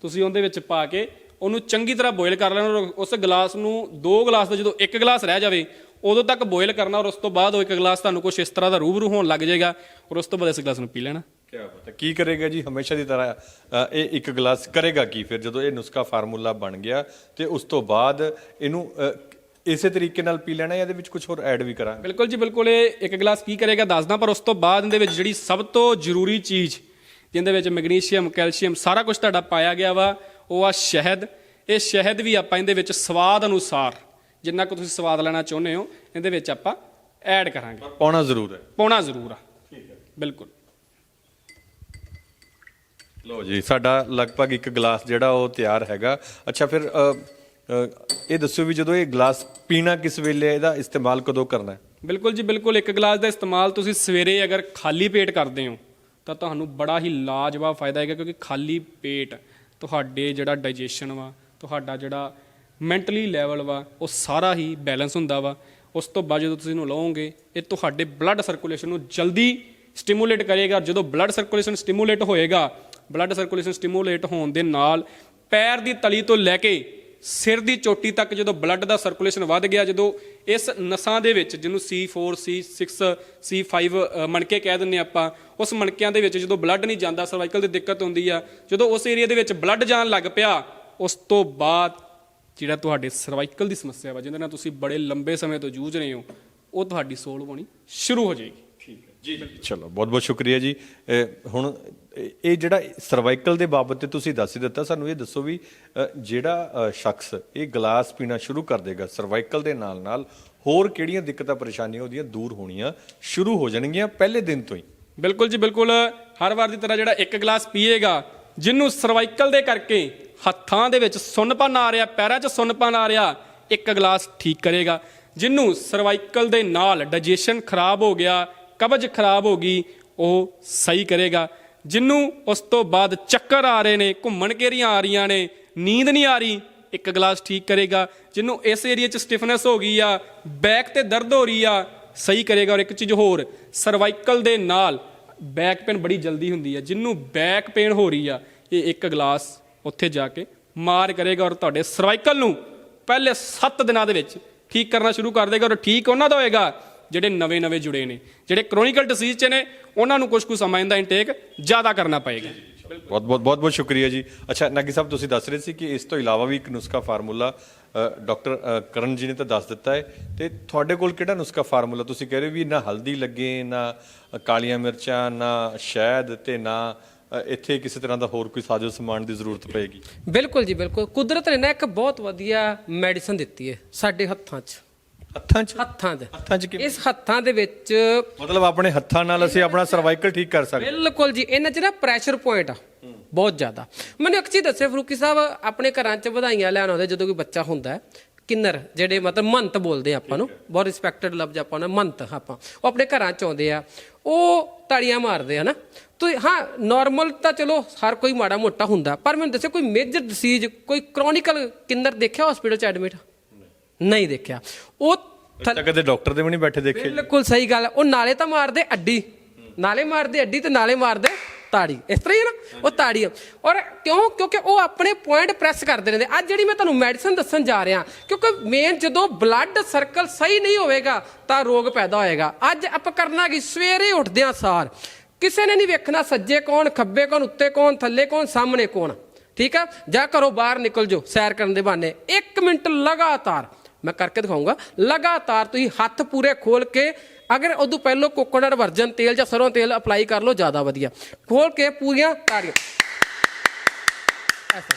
ਤੁਸੀਂ ਉਹਦੇ ਵਿੱਚ ਪਾ ਕੇ ਉਹਨੂੰ ਚੰਗੀ ਤਰ੍ਹਾਂ ਬੋਇਲ ਕਰ ਲੈਣਾ ਔਰ ਉਸ ਗਲਾਸ ਨੂੰ ਦੋ ਗਲਾਸ ਦਾ ਜਦੋਂ ਇੱਕ ਗਲਾਸ ਰਹਿ ਜਾਵੇ ਉਦੋਂ ਤੱਕ ਬੋਇਲ ਕਰਨਾ ਔਰ ਉਸ ਤੋਂ ਬਾਅਦ ਉਹ ਇੱਕ ਗਲਾਸ ਤੁਹਾਨੂੰ ਕੁਝ ਇਸ ਤਰ੍ਹਾਂ ਦਾ ਰੂਬਰੂ ਹੋਣ ਲੱਗ ਜਾਏਗਾ ਔਰ ਉਸ ਤੋਂ ਬਾਅਦ ਇਸ ਗਲਾਸ ਨੂੰ ਪੀ ਲੈਣਾ। ਕੀ ਬਾਤ ਹੈ। ਕੀ ਕਰੇਗਾ ਜੀ? ਹਮੇਸ਼ਾ ਦੀ ਤਰ੍ਹਾਂ ਅ, ਇਹ ਇੱਕ ਗਲਾਸ ਕਰੇਗਾ ਕੀ? ਫਿਰ ਜਦੋਂ ਇਹ ਨੁਸਖਾ ਫਾਰਮੂਲਾ ਬਣ ਗਿਆ ਤੇ ਉਸ ਤੋਂ ਬਾਅਦ ਇਹਨੂੰ ਅ, ਇਸੇ ਤਰੀਕੇ ਨਾਲ ਪੀ ਲੈਣਾ ਜਾਂ ਇਹਦੇ ਵਿੱਚ ਕੁਝ ਹੋਰ ਐਡ ਵੀ ਕਰਾਂਗੇ ਬਿਲਕੁਲ ਜੀ ਬਿਲਕੁਲ ਇਹ ਇੱਕ ਗਲਾਸ ਕੀ ਕਰੇਗਾ ਦੱਸਦਾ ਪਰ ਉਸ ਤੋਂ ਬਾਅਦ ਇਹਦੇ ਵਿੱਚ ਜਿਹੜੀ ਸਭ ਤੋਂ ਜ਼ਰੂਰੀ ਚੀਜ਼ ਜਿਹਦੇ ਵਿੱਚ ਮੈਗਨੀਸ਼ੀਅਮ ਕੈਲਸ਼ੀਅਮ ਸਾਰਾ ਕੁਝ ਤੁਹਾਡਾ ਪਾਇਆ ਗਿਆ ਵਾ ਉਹ ਆ ਸ਼ਹਿਦ। ਇਹ ਸ਼ਹਿਦ ਵੀ ਆਪਾਂ ਇਹਦੇ ਵਿੱਚ ਸਵਾਦ ਅਨੁਸਾਰ ਜਿੰਨਾ ਕੁ ਤੁਸੀਂ ਸਵਾਦ ਲੈਣਾ ਚਾਹੁੰਦੇ ਹੋ ਇਹਦੇ ਵਿੱਚ ਆਪਾਂ ਐਡ ਕਰਾਂਗੇ। ਪਾਉਣਾ ਜ਼ਰੂਰ ਹੈ। ਪਾਉਣਾ ਜ਼ਰੂਰ ਆ। ਬਿਲਕੁਲ। ਲਓ ਜੀ ਸਾਡਾ ਲਗਭਗ ਇੱਕ ਗਲਾਸ ਜਿਹੜਾ ਉਹ ਤਿਆਰ ਹੈਗਾ। ਅੱਛਾ ਫਿਰ ਇਹ ਦੱਸਿਓ ਵੀ ਜਦੋਂ ਇਹ ਗਲਾਸ ਪੀਣਾ ਕਿਸ ਵੇਲੇ ਇਹਦਾ ਇਸਤੇਮਾਲ ਕਦੋਂ ਕਰਨਾ ਹੈ? ਬਿਲਕੁਲ ਜੀ ਬਿਲਕੁਲ। ਇੱਕ ਗਲਾਸ ਦਾ ਇਸਤੇਮਾਲ ਤੁਸੀਂ ਸਵੇਰੇ ਅਗਰ ਖਾਲੀ ਪੇਟ ਕਰਦੇ ਹੋ ਤਾਂ ਤੁਹਾਨੂੰ ਬੜਾ ਹੀ ਲਾਜਵਾਬ ਫਾਇਦਾ ਹੈਗਾ ਕਿਉਂਕਿ ਖਾਲੀ ਪੇਟ ਤੁਹਾਡੇ ਜਿਹੜਾ ਡਾਈਜੈਸ਼ਨ ਵਾ, ਤੁਹਾਡਾ ਜਿਹੜਾ ਮੈਂਟਲੀ ਲੈਵਲ ਵਾ, ਉਹ ਸਾਰਾ ਹੀ ਬੈਲੈਂਸ ਹੁੰਦਾ ਵਾ। ਉਸ ਤੋਂ ਬਾਅਦ ਜਦੋਂ ਤੁਸੀਂ ਇਹਨੂੰ ਲਓਗੇ, ਇਹ ਤੁਹਾਡੇ ਬਲੱਡ ਸਰਕੂਲੇਸ਼ਨ ਨੂੰ ਜਲਦੀ ਸਟਿਮੂਲੇਟ ਕਰੇਗਾ। ਜਦੋਂ ਬਲੱਡ ਸਰਕੂਲੇਸ਼ਨ ਸਟਿਮੂਲੇਟ ਹੋਏਗਾ ਬਲੱਡ ਸਰਕੂਲੇਸ਼ਨ ਸਟਿਮੂਲੇਟ ਹੋਣ ਦੇ ਨਾਲ ਪੈਰ ਦੀ ਤਲੀ ਤੋਂ ਲੈ ਕੇ ਸਿਰ ਦੀ ਚੋਟੀ ਤੱਕ ਜਦੋਂ ਬਲੱਡ ਦਾ ਸਰਕੂਲੇਸ਼ਨ ਵੱਧ ਗਿਆ ਜਦੋਂ ਇਸ ਨਸਾਂ ਦੇ ਵਿੱਚ ਜਿਹਨੂੰ C4 C6 C5 ਅ, ਮਣਕੇ ਕਹਿ ਦਿੰਨੇ ਆਪਾਂ ਉਸ ਮਣਕਿਆਂ ਦੇ ਵਿੱਚ ਜਦੋਂ ਬਲੱਡ ਨਹੀਂ ਜਾਂਦਾ ਸਰਵਾਈਕਲ ਦੀ ਦਿੱਕਤ ਹੁੰਦੀ ਆ ਜਦੋਂ ਉਸ ਏਰੀਆ ਦੇ ਵਿੱਚ ਬਲੱਡ ਜਾਣ ਲੱਗ ਪਿਆ ਉਸ ਤੋਂ ਬਾਅਦ ਜਿਹੜਾ ਤੁਹਾਡੇ ਸਰਵਾਈਕਲ ਦੀ ਸਮੱਸਿਆ ਵਾ ਜਿਹਦੇ ਨਾਲ ਤੁਸੀਂ ਬੜੇ ਲੰਬੇ ਸਮੇਂ ਤੋਂ ਜੂਝ ਰਹੇ ਹੋ ਉਹ ਤੁਹਾਡੀ ਸੋਲਵ ਹੋਣੀ ਸ਼ੁਰੂ ਹੋ ਜਾਏਗੀ। ਜੀ ਚਲੋ ਬਹੁਤ ਬਹੁਤ ਸ਼ੁਕਰੀਆ ਜੀ। ਹੁਣ ਇਹ ਜਿਹੜਾ ਸਰਵਾਈਕਲ ਦੇ ਬਾਬਤ ਤੇ ਤੁਸੀਂ ਦੱਸ ਹੀ ਦਿੱਤਾ ਸਾਨੂੰ ਇਹ ਦੱਸੋ ਵੀ ਜਿਹੜਾ ਸ਼ਖਸ ਇਹ ਗਲਾਸ ਪੀਣਾ ਸ਼ੁਰੂ ਕਰ ਦੇਗਾ ਸਰਵਾਈਕਲ ਦੇ ਨਾਲ ਨਾਲ ਹੋਰ ਕਿਹੜੀਆਂ ਦਿੱਕਤਾਂ ਪਰੇਸ਼ਾਨੀਆਂ ਉਹਦੀਆਂ ਦੂਰ ਹੋਣੀਆਂ ਸ਼ੁਰੂ ਹੋ ਜਾਣਗੀਆਂ ਪਹਿਲੇ ਦਿਨ ਤੋਂ ਹੀ? ਬਿਲਕੁਲ ਜੀ ਬਿਲਕੁਲ। ਹਰ ਵਾਰ ਦੀ ਤਰ੍ਹਾਂ ਜਿਹੜਾ ਇੱਕ ਗਲਾਸ ਪੀਏਗਾ ਜਿਹਨੂੰ ਸਰਵਾਈਕਲ ਦੇ ਕਰਕੇ ਹੱਥਾਂ ਦੇ ਵਿੱਚ ਸੁੰਨਪਨ ਆ ਰਿਹਾ ਪੈਰਾਂ 'ਚ ਸੁੰਨਪਨ ਆ ਰਿਹਾ ਇੱਕ ਗਲਾਸ ਠੀਕ ਕਰੇਗਾ। ਜਿਹਨੂੰ ਸਰਵਾਈਕਲ ਦੇ ਨਾਲ ਡਾਈਜੈਸ਼ਨ ਖਰਾਬ ਹੋ ਗਿਆ ਕਬਜ਼ ਖਰਾਬ ਹੋ ਗਈ, ਉਹ ਸਹੀ ਕਰੇਗਾ। ਜਿਹਨੂੰ ਉਸ ਤੋਂ ਬਾਅਦ ਚੱਕਰ ਆ ਰਹੇ ਨੇ, ਘੁੰਮਣ ਘੇਰੀਆਂ ਆ ਰਹੀਆਂ ਨੇ, ਨੀਂਦ ਨਹੀਂ ਆ ਰਹੀ, ਇੱਕ ਗਲਾਸ ਠੀਕ ਕਰੇਗਾ। ਜਿਹਨੂੰ ਇਸ ਏਰੀਆ 'ਚ ਸਟਿਫਨੈਸ ਹੋ ਗਈ ਆ ਬੈਕ ਤੇ ਦਰਦ ਹੋ ਰਹੀ ਆ, ਸਹੀ ਕਰੇਗਾ। ਔਰ ਇੱਕ ਚੀਜ਼ ਹੋਰ ਸਰਵਾਈਕਲ ਦੇ ਨਾਲ ਬੈਕ ਪੇਨ ਬੜੀ ਜਲਦੀ ਹੁੰਦੀ ਆ। ਜਿਹਨੂੰ ਬੈਕ ਪੇਨ ਹੋ ਰਹੀ ਆ, ਇਹ ਇੱਕ ਗਲਾਸ ਉੱਥੇ ਜਾ ਕੇ ਮਾਰ ਕਰੇਗਾ ਔਰ ਤੁਹਾਡੇ ਸਰਵਾਈਕਲ ਨੂੰ ਪਹਿਲੇ 7 ਦਿਨਾਂ ਦੇ ਵਿੱਚ ਠੀਕ ਕਰਨਾ ਸ਼ੁਰੂ ਕਰ ਦੇਗਾ ਔਰ ਠੀਕ ਉਹਨਾਂ ਦਾ ਹੋਏਗਾ। ਜਿਹੜੇ ਨਵੇਂ-ਨਵੇਂ ਜੁੜੇ ਨੇ ਜਿਹੜੇ ਕ੍ਰੋਨਿਕਲ ਡਿਸੀਜ਼ 'ਚ ਨੇ ਉਹਨਾਂ ਨੂੰ ਕੁਝ ਕੁ ਸਮੇਂ ਦਾ ਇਨਟੇਕ ਜ਼ਿਆਦਾ ਕਰਨਾ ਪਏਗਾ। ਬਹੁਤ ਬਹੁਤ ਬਹੁਤ ਬਹੁਤ ਸ਼ੁਕਰੀਆ ਜੀ। ਅੱਛਾ ਨਾਗੀ ਸਾਹਿਬ ਤੁਸੀਂ ਦੱਸ ਰਹੇ ਸੀ ਕਿ ਇਸ ਤੋਂ ਇਲਾਵਾ ਵੀ ਇੱਕ ਨੁਸਖਾ ਫਾਰਮੂਲਾ ਡਾਕਟਰ ਕਰਨ ਜੀ ਨੇ ਤਾਂ ਦੱਸ ਦਿੱਤਾ ਹੈ। ਤੇ ਤੁਹਾਡੇ ਕੋਲ ਕਿਹੜਾ ਨੁਸਖਾ ਫਾਰਮੂਲਾ? ਤੁਸੀਂ ਕਹਿ ਰਹੇ ਹੋ ਵੀ ਨਾ ਹਲਦੀ ਲੱਗੇ ਨਾ ਕਾਲੀਆਂ ਮਿਰਚਾਂ ਨਾ ਸ਼ਹਿਦ ਤੇ ਨਾ ਇੱਥੇ ਕਿਸੇ ਤਰ੍ਹਾਂ ਦਾ ਹੋਰ ਕੋਈ ਸਾਜ਼ੋ ਸਮਾਨ ਦੀ ਜ਼ਰੂਰਤ ਪਏਗੀ। ਬਿਲਕੁਲ ਜੀ ਬਿਲਕੁਲ। ਕੁਦਰਤ ਨੇ ਨਾ ਇੱਕ ਬਹੁਤ ਵਧੀਆ ਮੈਡੀਸਨ ਦਿੱਤੀ ਹੈ ਸਾਡੇ ਹੱਥਾਂ 'ਚ। ਹੱਥਾਂ 'ਚ? ਹੱਥਾਂ 'ਚ ਹੱਥਾਂ 'ਚ ਕਿਵੇਂ? ਇਸ ਹੱਥਾਂ ਦੇ ਵਿੱਚ ਮਤਲਬ ਆਪਣੇ ਹੱਥਾਂ ਨਾਲ ਅਸੀਂ ਆਪਣਾ ਸਰਵਾਈਕਲ ਠੀਕ ਕਰ ਸਕਦੇ। ਬਿਲਕੁਲ ਜੀ ਇਹਨਾਂ 'ਚ ਨਾ ਪ੍ਰੈਸ਼ਰ ਪੁਆਇੰਟ ਆ ਬਹੁਤ ਜ਼ਿਆਦਾ। ਮੈਨੂੰ ਇੱਕ ਚੀਜ਼ ਦੱਸੇ ਫਰੂਕੀ ਸਾਹਿਬ ਆਪਣੇ ਘਰਾਂ 'ਚ ਵਧਾਈਆਂ ਲੈਣ ਆਉਂਦੇ ਜਦੋਂ ਕੋਈ ਬੱਚਾ ਹੁੰਦਾ ਕਿੰਨਰ ਜਿਹੜੇ ਮਤਲਬ ਮੰਤ ਬੋਲਦੇ ਆਪਾਂ ਨੂੰ ਬਹੁਤ ਰਿਸਪੈਕਟਡ ਲਫ਼ਜ਼ ਆਪਾਂ ਨੂੰ ਮੰਤ ਆਪਾਂ ਉਹ ਆਪਣੇ ਘਰਾਂ 'ਚ ਆਉਂਦੇ ਆ ਉਹ ਤਾੜੀਆਂ ਮਾਰਦੇ ਆ ਨਾ। ਤੋ ਹਾਂ ਨਾਰਮਲ ਤਾਂ ਚਲੋ ਹਰ ਕੋਈ ਮਾੜਾ ਮੋਟਾ ਹੁੰਦਾ ਪਰ ਮੈਨੂੰ ਦੱਸਿਓ ਕੋਈ ਮੇਜਰ ਡਿਸੀਜ ਕੋਈ ਕ੍ਰੋਨਿਕਲ ਕਿੰਨਰ ਦੇਖਿਆ ਹਸਪੀਟਲ 'ਚ ਐਡਮਿਟ ਨਹੀਂ ਦੇਖਿਆ। ਉਹ ਤਾਂ ਕਦੇ ਡਾਕਟਰ ਦੇ ਵੀ ਨਹੀਂ ਬੈਠੇ ਦੇਖੇ ਬਿਲਕੁਲ ਸਹੀ ਗੱਲ ਹੈ। ਉਹ ਨਾਲੇ ਤਾਂ ਮਾਰਦੇ ਅੱਡੀ। ਨਾਲੇ ਮਾਰਦੇ ਅੱਡੀ ਤੇ ਨਾਲੇ ਮਾਰਦੇ ਤਾੜੀ। ਇਸ ਤਰ੍ਹਾਂ ਹੀ ਹੈ ਨਾ? ਉਹ ਤਾੜੀ। ਔਰ ਕਿਉਂ? ਕਿਉਂਕਿ ਉਹ ਆਪਣੇ ਪੁਆਇੰਟ ਪ੍ਰੈਸ ਕਰਦੇ ਰਹਿੰਦੇ। ਅੱਜ ਜਿਹੜੀ ਮੈਂ ਤੁਹਾਨੂੰ ਮੈਡੀਸਨ ਦੱਸਣ ਜਾ ਰਿਹਾ ਕਿਉਂਕਿ ਮੇਨ ਜਦੋਂ ਬਲੱਡ ਸਰਕਲ ਸਹੀ ਨਹੀਂ ਹੋਵੇਗਾ ਤਾਂ ਰੋਗ ਪੈਦਾ ਹੋਏਗਾ। ਅੱਜ ਆਪਾਂ ਕਰਨਾ ਕੀ? ਸਵੇਰੇ ਉੱਠਦਿਆਂ ਸਾਰ। ਕਿਸੇ ਨੇ ਨਹੀਂ ਵੇਖਣਾ ਸੱਜੇ ਕੌਣ ਖੱਬੇ ਕੌਣ ਉੱਤੇ ਕੌਣ ਥੱਲੇ ਕੌਣ ਸਾਹਮਣੇ ਕੌਣ। ਠੀਕ ਆ? ਜਾਂ ਘਰੋਂ ਬਾਹਰ ਨਿਕਲ ਜਾਓ ਸੈਰ ਕਰਨ ਦੇ ਬਹਾਨੇ। 1 ਮਿੰਟ ਲਗਾਤਾਰ ਮੈਂ ਕਰਕੇ ਦਿਖਾਉਂਗਾ। ਲਗਾਤਾਰ ਤੁਸੀਂ ਹੱਥ ਪੂਰੇ ਖੋਲ ਕੇ ਅਗਰ ਉਦੋਂ ਪਹਿਲਾਂ ਕੋਕੋਨਟ ਵਰਜਨ ਤੇਲ ਜਾਂ ਸਰੋਂ ਤੇਲ ਅਪਲਾਈ ਕਰ ਲਓ, ਜ਼ਿਆਦਾ ਵਧੀਆ। ਖੋਲ ਕੇ ਪੂਰੀਆਂ ਤਾੜੀਆਂ ਐਸੇ।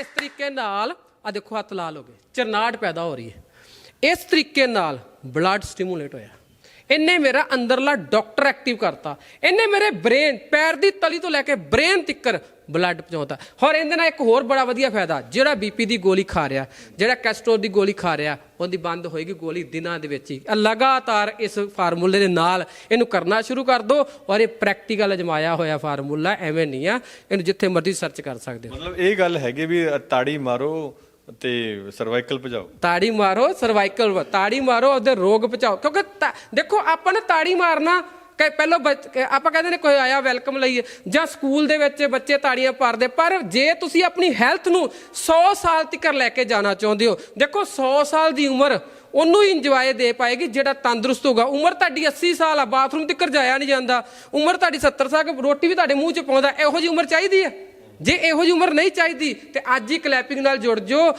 ਇਸ ਤਰੀਕੇ ਨਾਲ ਆ ਦੇਖੋ ਹੱਥ ਲਾਲ ਹੋ ਗਏ ਚਰਨਾਟ ਪੈਦਾ ਹੋ ਰਹੀ ਹੈ। ਇਸ ਤਰੀਕੇ ਨਾਲ ਬਲੱਡ ਸਟਿਮੂਲੇਟ ਹੋਇਆ। ਇਹਨੇ ਮੇਰਾ ਅੰਦਰਲਾ ਡਾਕਟਰ ਐਕਟਿਵ ਕਰਤਾ। ਇਹਨੇ ਮੇਰੇ ਬ੍ਰੇਨ ਪੈਰ ਦੀ ਤਲੀ ਤੋਂ ਲੈ ਕੇ ਬ੍ਰੇਨ ਤਿੱਕਰ ਬਲੱਡ ਪਹੁੰਚਾਉਂਦਾ ਔਰ ਇਹਦੇ ਨਾਲ ਇੱਕ ਹੋਰ ਬੜਾ ਵਧੀਆ ਫਾਇਦਾ, ਜਿਹੜਾ ਬੀਪੀ ਦੀ ਗੋਲੀ ਖਾ ਰਿਹਾ, ਜਿਹੜਾ ਕੈਸਟਰੋਲ ਦੀ ਗੋਲੀ ਖਾ ਰਿਹਾ, ਉਹਦੀ ਬੰਦ ਹੋਏਗੀ ਗੋਲੀ ਦਿਨਾਂ ਦੇ ਵਿੱਚ ਹੀ। ਲਗਾਤਾਰ ਇਸ ਫਾਰਮੂਲੇ ਦੇ ਨਾਲ ਇਹਨੂੰ ਕਰਨਾ ਸ਼ੁਰੂ ਕਰ ਦਿਓ ਔਰ ਇਹ ਪ੍ਰੈਕਟੀਕਲ ਅਜਮਾਇਆ ਹੋਇਆ ਫਾਰਮੂਲਾ ਐਵੇਂ ਨਹੀਂ ਆ, ਇਹਨੂੰ ਜਿੱਥੇ ਮਰਜ਼ੀ ਸਰਚ ਕਰ ਸਕਦੇ ਹੋ। ਮਤਲਬ ਇਹ ਗੱਲ ਹੈਗੀ ਵੀ ਤਾੜੀ ਮਾਰੋ ਤੇ ਸਰਵਾਈਕਲ ਭਜਾਓ। ਤਾੜੀ ਮਾਰੋ ਸਰਵਾਈਕਲ ਤਾੜੀ ਮਾਰੋ, ਉਹਦੇ ਰੋਗ ਬਚਾਓ ਕਿਉਂਕਿ ਤਾ- ਦੇਖੋ, ਆਪਾਂ ਨੇ ਤਾੜੀ ਮਾਰਨਾ, ਕਿ ਪਹਿਲਾਂ ਆਪਾਂ ਕਹਿੰਦੇ ਨੇ ਕੋਈ ਆਇਆ ਵੈਲਕਮ ਲਈਏ। ਜਾਂ ਸਕੂਲ ਦੇ ਵਿੱਚ ਬੱਚੇ ਤਾੜੀਆਂ ਪਾਰਦੇ, ਪਰ ਜੇ ਤੁਸੀਂ ਆਪਣੀ ਹੈਲਥ ਨੂੰ 100 ਸਾਲ ਤੱਕ ਲੈ ਕੇ ਜਾਣਾ ਚਾਹੁੰਦੇ ਹੋ, ਦੇਖੋ 100 ਸਾਲ ਦੀ ਉਮਰ ਉਹਨੂੰ ਹੀ ਇੰਜੋਏ ਦੇ ਪਾਏਗੀ, ਜਿਹੜਾ ਤੰਦਰੁਸਤ ਹੋਗਾ ਉਮਰ ਤੁਹਾਡੀ 80 ਸਾਲ ਆ ਬਾਥਰੂਮ ਤੱਕ ਜਾਇਆ ਨਹੀਂ ਜਾਂਦਾ। ਉਮਰ ਤੁਹਾਡੀ 70 ਸਾਲ, ਰੋਟੀ ਵੀ ਤੁਹਾਡੇ ਮੂੰਹ 'ਚ ਪਾਉਂਦਾ, ਇਹੋ ਜੀ ਉਮਰ ਚਾਹੀਦੀ ਹੈ। ਜੇ ਇਹੋ ਜਿਹੀ ਉਮਰ ਨਹੀਂ ਚਾਹੀਦੀ, ਤੇ ਅੱਜ ਹੀ ਕਲੈਪਿੰਗ ਨਾਲ ਜੁੜ ਜਾਓ।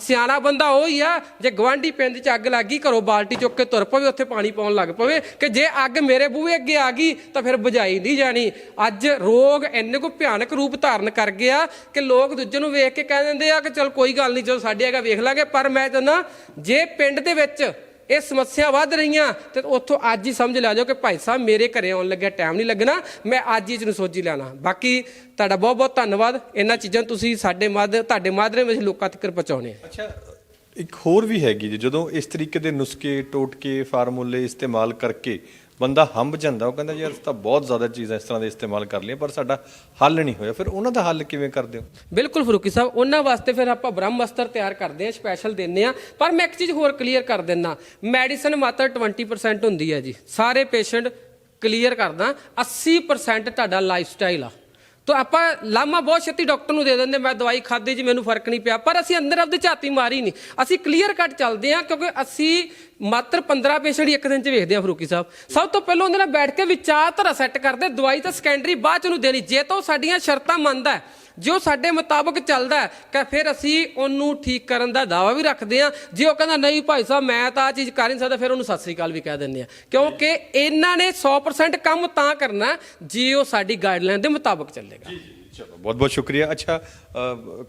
ਸਿਆਣਾ ਬੰਦਾ ਉਹ ਹੀ ਆ, ਜੇ ਗਵਾਂਢੀ ਪਿੰਡ 'ਚ ਅੱਗ ਲੱਗੀ, ਘਰੋਂ ਬਾਲਟੀ ਚੁੱਕ ਕੇ ਤੁਰ ਪਵੇ, ਉੱਥੇ ਪਾਣੀ ਪਾਉਣ ਲੱਗ ਪਵੇ, ਕਿ ਜੇ ਅੱਗ ਮੇਰੇ ਬੂਹੇ ਅੱਗੇ ਆ ਗਈ, ਤਾਂ ਫਿਰ ਬੁਝਾਈ ਨਹੀਂ ਜਾਣੀ। ਅੱਜ ਰੋਗ ਇੰਨੇ ਕੋ ਭਿਆਨਕ ਰੂਪ ਧਾਰਨ ਕਰ ਗਿਆ ਕਿ ਲੋਕ ਦੂਜੇ ਨੂੰ ਵੇਖ ਕੇ ਕਹਿ ਦਿੰਦੇ ਆ ਕਿ ਚਲ ਕੋਈ ਗੱਲ ਨਹੀਂ, ਚਲੋ ਸਾਡੇ ਹੈਗਾ ਵੇਖ ਲਾਂਗੇ, ਪਰ ਮੈਂ ਚਾਹੁੰਦਾ, ਜੇ ਪਿੰਡ ਦੇ ਵਿੱਚ ਇਹ ਸਮੱਸਿਆ ਵੱਧ ਰਹੀਆਂ, ਤੇ ਉੱਥੋਂ ਅੱਜ ਹੀ ਸਮਝ ਲਿਆ ਜਾਓ ਕਿ ਭਾਈ ਸਾਹਿਬ ਮੇਰੇ ਘਰੇ ਆਉਣ ਲੱਗਿਆ ਟਾਈਮ ਨਹੀਂ ਲੱਗਣਾ, ਮੈਂ ਅੱਜ ਹੀ ਇਸ ਨੂੰ ਸੋਝੀ ਲੈਣਾ। ਬਾਕੀ ਤੁਹਾਡਾ ਬਹੁਤ ਬਹੁਤ ਧੰਨਵਾਦ, ਇਹਨਾਂ ਚੀਜ਼ਾਂ ਤੁਸੀਂ ਸਾਡੇ ਮਾਧ, ਤੁਹਾਡੇ ਮਾਧਿਅਮ ਵਿੱਚ ਲੋਕਾਂ ਤੱਕ ਪਹੁੰਚਾਉਣੇ ਅੱਛਾ, ਇੱਕ ਹੋਰ ਵੀ ਹੈਗੀ ਜੀ, ਜਦੋਂ ਇਸ ਤਰੀਕੇ ਦੇ ਨੁਸਖੇ, ਟੋਟਕੇ, ਫਾਰਮੂਲੇ ਇਸਤੇਮਾਲ ਕਰਕੇ ਬੰਦਾ ਹੰਬ ਜਾਂਦਾ, ਉਹ ਕਹਿੰਦਾ ਯਾਰ ਅਸੀਂ ਤਾਂ ਬਹੁਤ ਜ਼ਿਆਦਾ ਚੀਜ਼ਾਂ ਇਸ ਤਰ੍ਹਾਂ ਦੇ ਇਸਤੇਮਾਲ ਕਰ ਲਈਆਂ, ਪਰ ਸਾਡਾ ਹੱਲ ਨਹੀਂ ਹੋਇਆ। ਫਿਰ ਉਹਨਾਂ ਦਾ ਹੱਲ ਕਿਵੇਂ ਕਰਦੇ ਹੋ? ਬਿਲਕੁਲ ਫਰੂਕੀ ਸਾਹਿਬ, ਉਹਨਾਂ ਵਾਸਤੇ ਫਿਰ ਆਪਾਂ ਬ੍ਰਹਮ ਅਸਤਰ ਤਿਆਰ ਕਰਦੇ ਆ ਸਪੈਸ਼ਲ ਦਿੰਨੇ ਆ ਪਰ ਮੈਂ ਇੱਕ ਚੀਜ਼ ਹੋਰ ਕਲੀਅਰ ਕਰ ਦਿੰਨਾ ਮੈਡੀਸਨ ਮਾਤਰ 20% ਹੁੰਦੀ ਹੈ ਜੀ। ਸਾਰੇ ਪੇਸ਼ੈਂਟ ਕਲੀਅਰ ਕਰਦਾ 80% ਤੁਹਾਡਾ ਲਾਈਫ ਸਟਾਈਲ ਆ। ਤਾਂ ਆਪਾਂ ਲਾਮਾ ਬਹੁਤ ਛੇਤੀ ਡਾਕਟਰ ਨੂੰ ਦੇ ਦਿੰਦੇ, ਮੈਂ ਦਵਾਈ ਖਾਦੀ ਜੀ, ਮੈਨੂੰ ਫ਼ਰਕ ਨਹੀਂ ਪਿਆ। ਪਰ ਅਸੀਂ ਅੰਦਰ ਆਪਦੇ ਝਾਤੀ ਮਾਰੀ ਨਹੀਂ। ਅਸੀਂ ਕਲੀਅਰ ਕੱਟ ਚੱਲਦੇ ਹਾਂ, ਕਿਉਂਕਿ ਅਸੀਂ ਮਾਤਰ 15 ਪੇਸ਼ੈਂਟ ਇੱਕ ਦਿਨ ਚ ਵੇਖਦੇ ਹਾਂ ਫਰੂਕੀ ਸਾਹਿਬ। ਸਭ ਤੋਂ ਪਹਿਲਾਂ ਉਹਦੇ ਨਾਲ ਬੈਠ ਕੇ ਵਿਚਾਰਧਾਰਾ ਸੈੱਟ ਕਰਦੇ, ਦਵਾਈ ਤਾਂ ਸੈਕੰਡਰੀ ਬਾਅਦ ਚ ਉਹਨੂੰ ਦੇਣੀ। ਜੇ ਤਾਂ ਉਹ ਸਾਡੀਆਂ ਸ਼ਰਤਾਂ ਮੰਨਦਾ ਹੈ ਜੋ ਸਾਡੇ ਮੁਤਾਬਕ ਚੱਲਦਾ ਹੈ ਕਿ ਫਿਰ ਅਸੀਂ ਉਹਨੂੰ ਠੀਕ ਕਰਨ ਦਾ ਦਾਵਾ ਵੀ ਰੱਖਦੇ ਹਾਂ। ਜੇ ਉਹ ਕਹਿੰਦਾ ਨਹੀਂ ਭਾਈ ਸਾਹਿਬ ਮੈਂ ਤਾਂ ਆ ਚੀਜ਼ ਕਰ ਨਹੀਂ ਸਕਦਾ ਫਿਰ ਉਹਨੂੰ ਸਤਿ ਸ੍ਰੀ ਅਕਾਲ ਵੀ ਕਹਿ ਦਿੰਦੇ ਆ ਕਿਉਂਕਿ ਇਹਨਾਂ ਨੇ 100% ਕੰਮ ਤਾਂ ਕਰਨਾ ਜੇ ਉਹ ਸਾਡੀ ਗਾਈਡਲਾਈਨ ਦੇ ਮੁਤਾਬਕ ਚੱਲੇਗਾ। ਚਲੋ ਬਹੁਤ ਬਹੁਤ ਸ਼ੁਕਰੀਆ। ਅੱਛਾ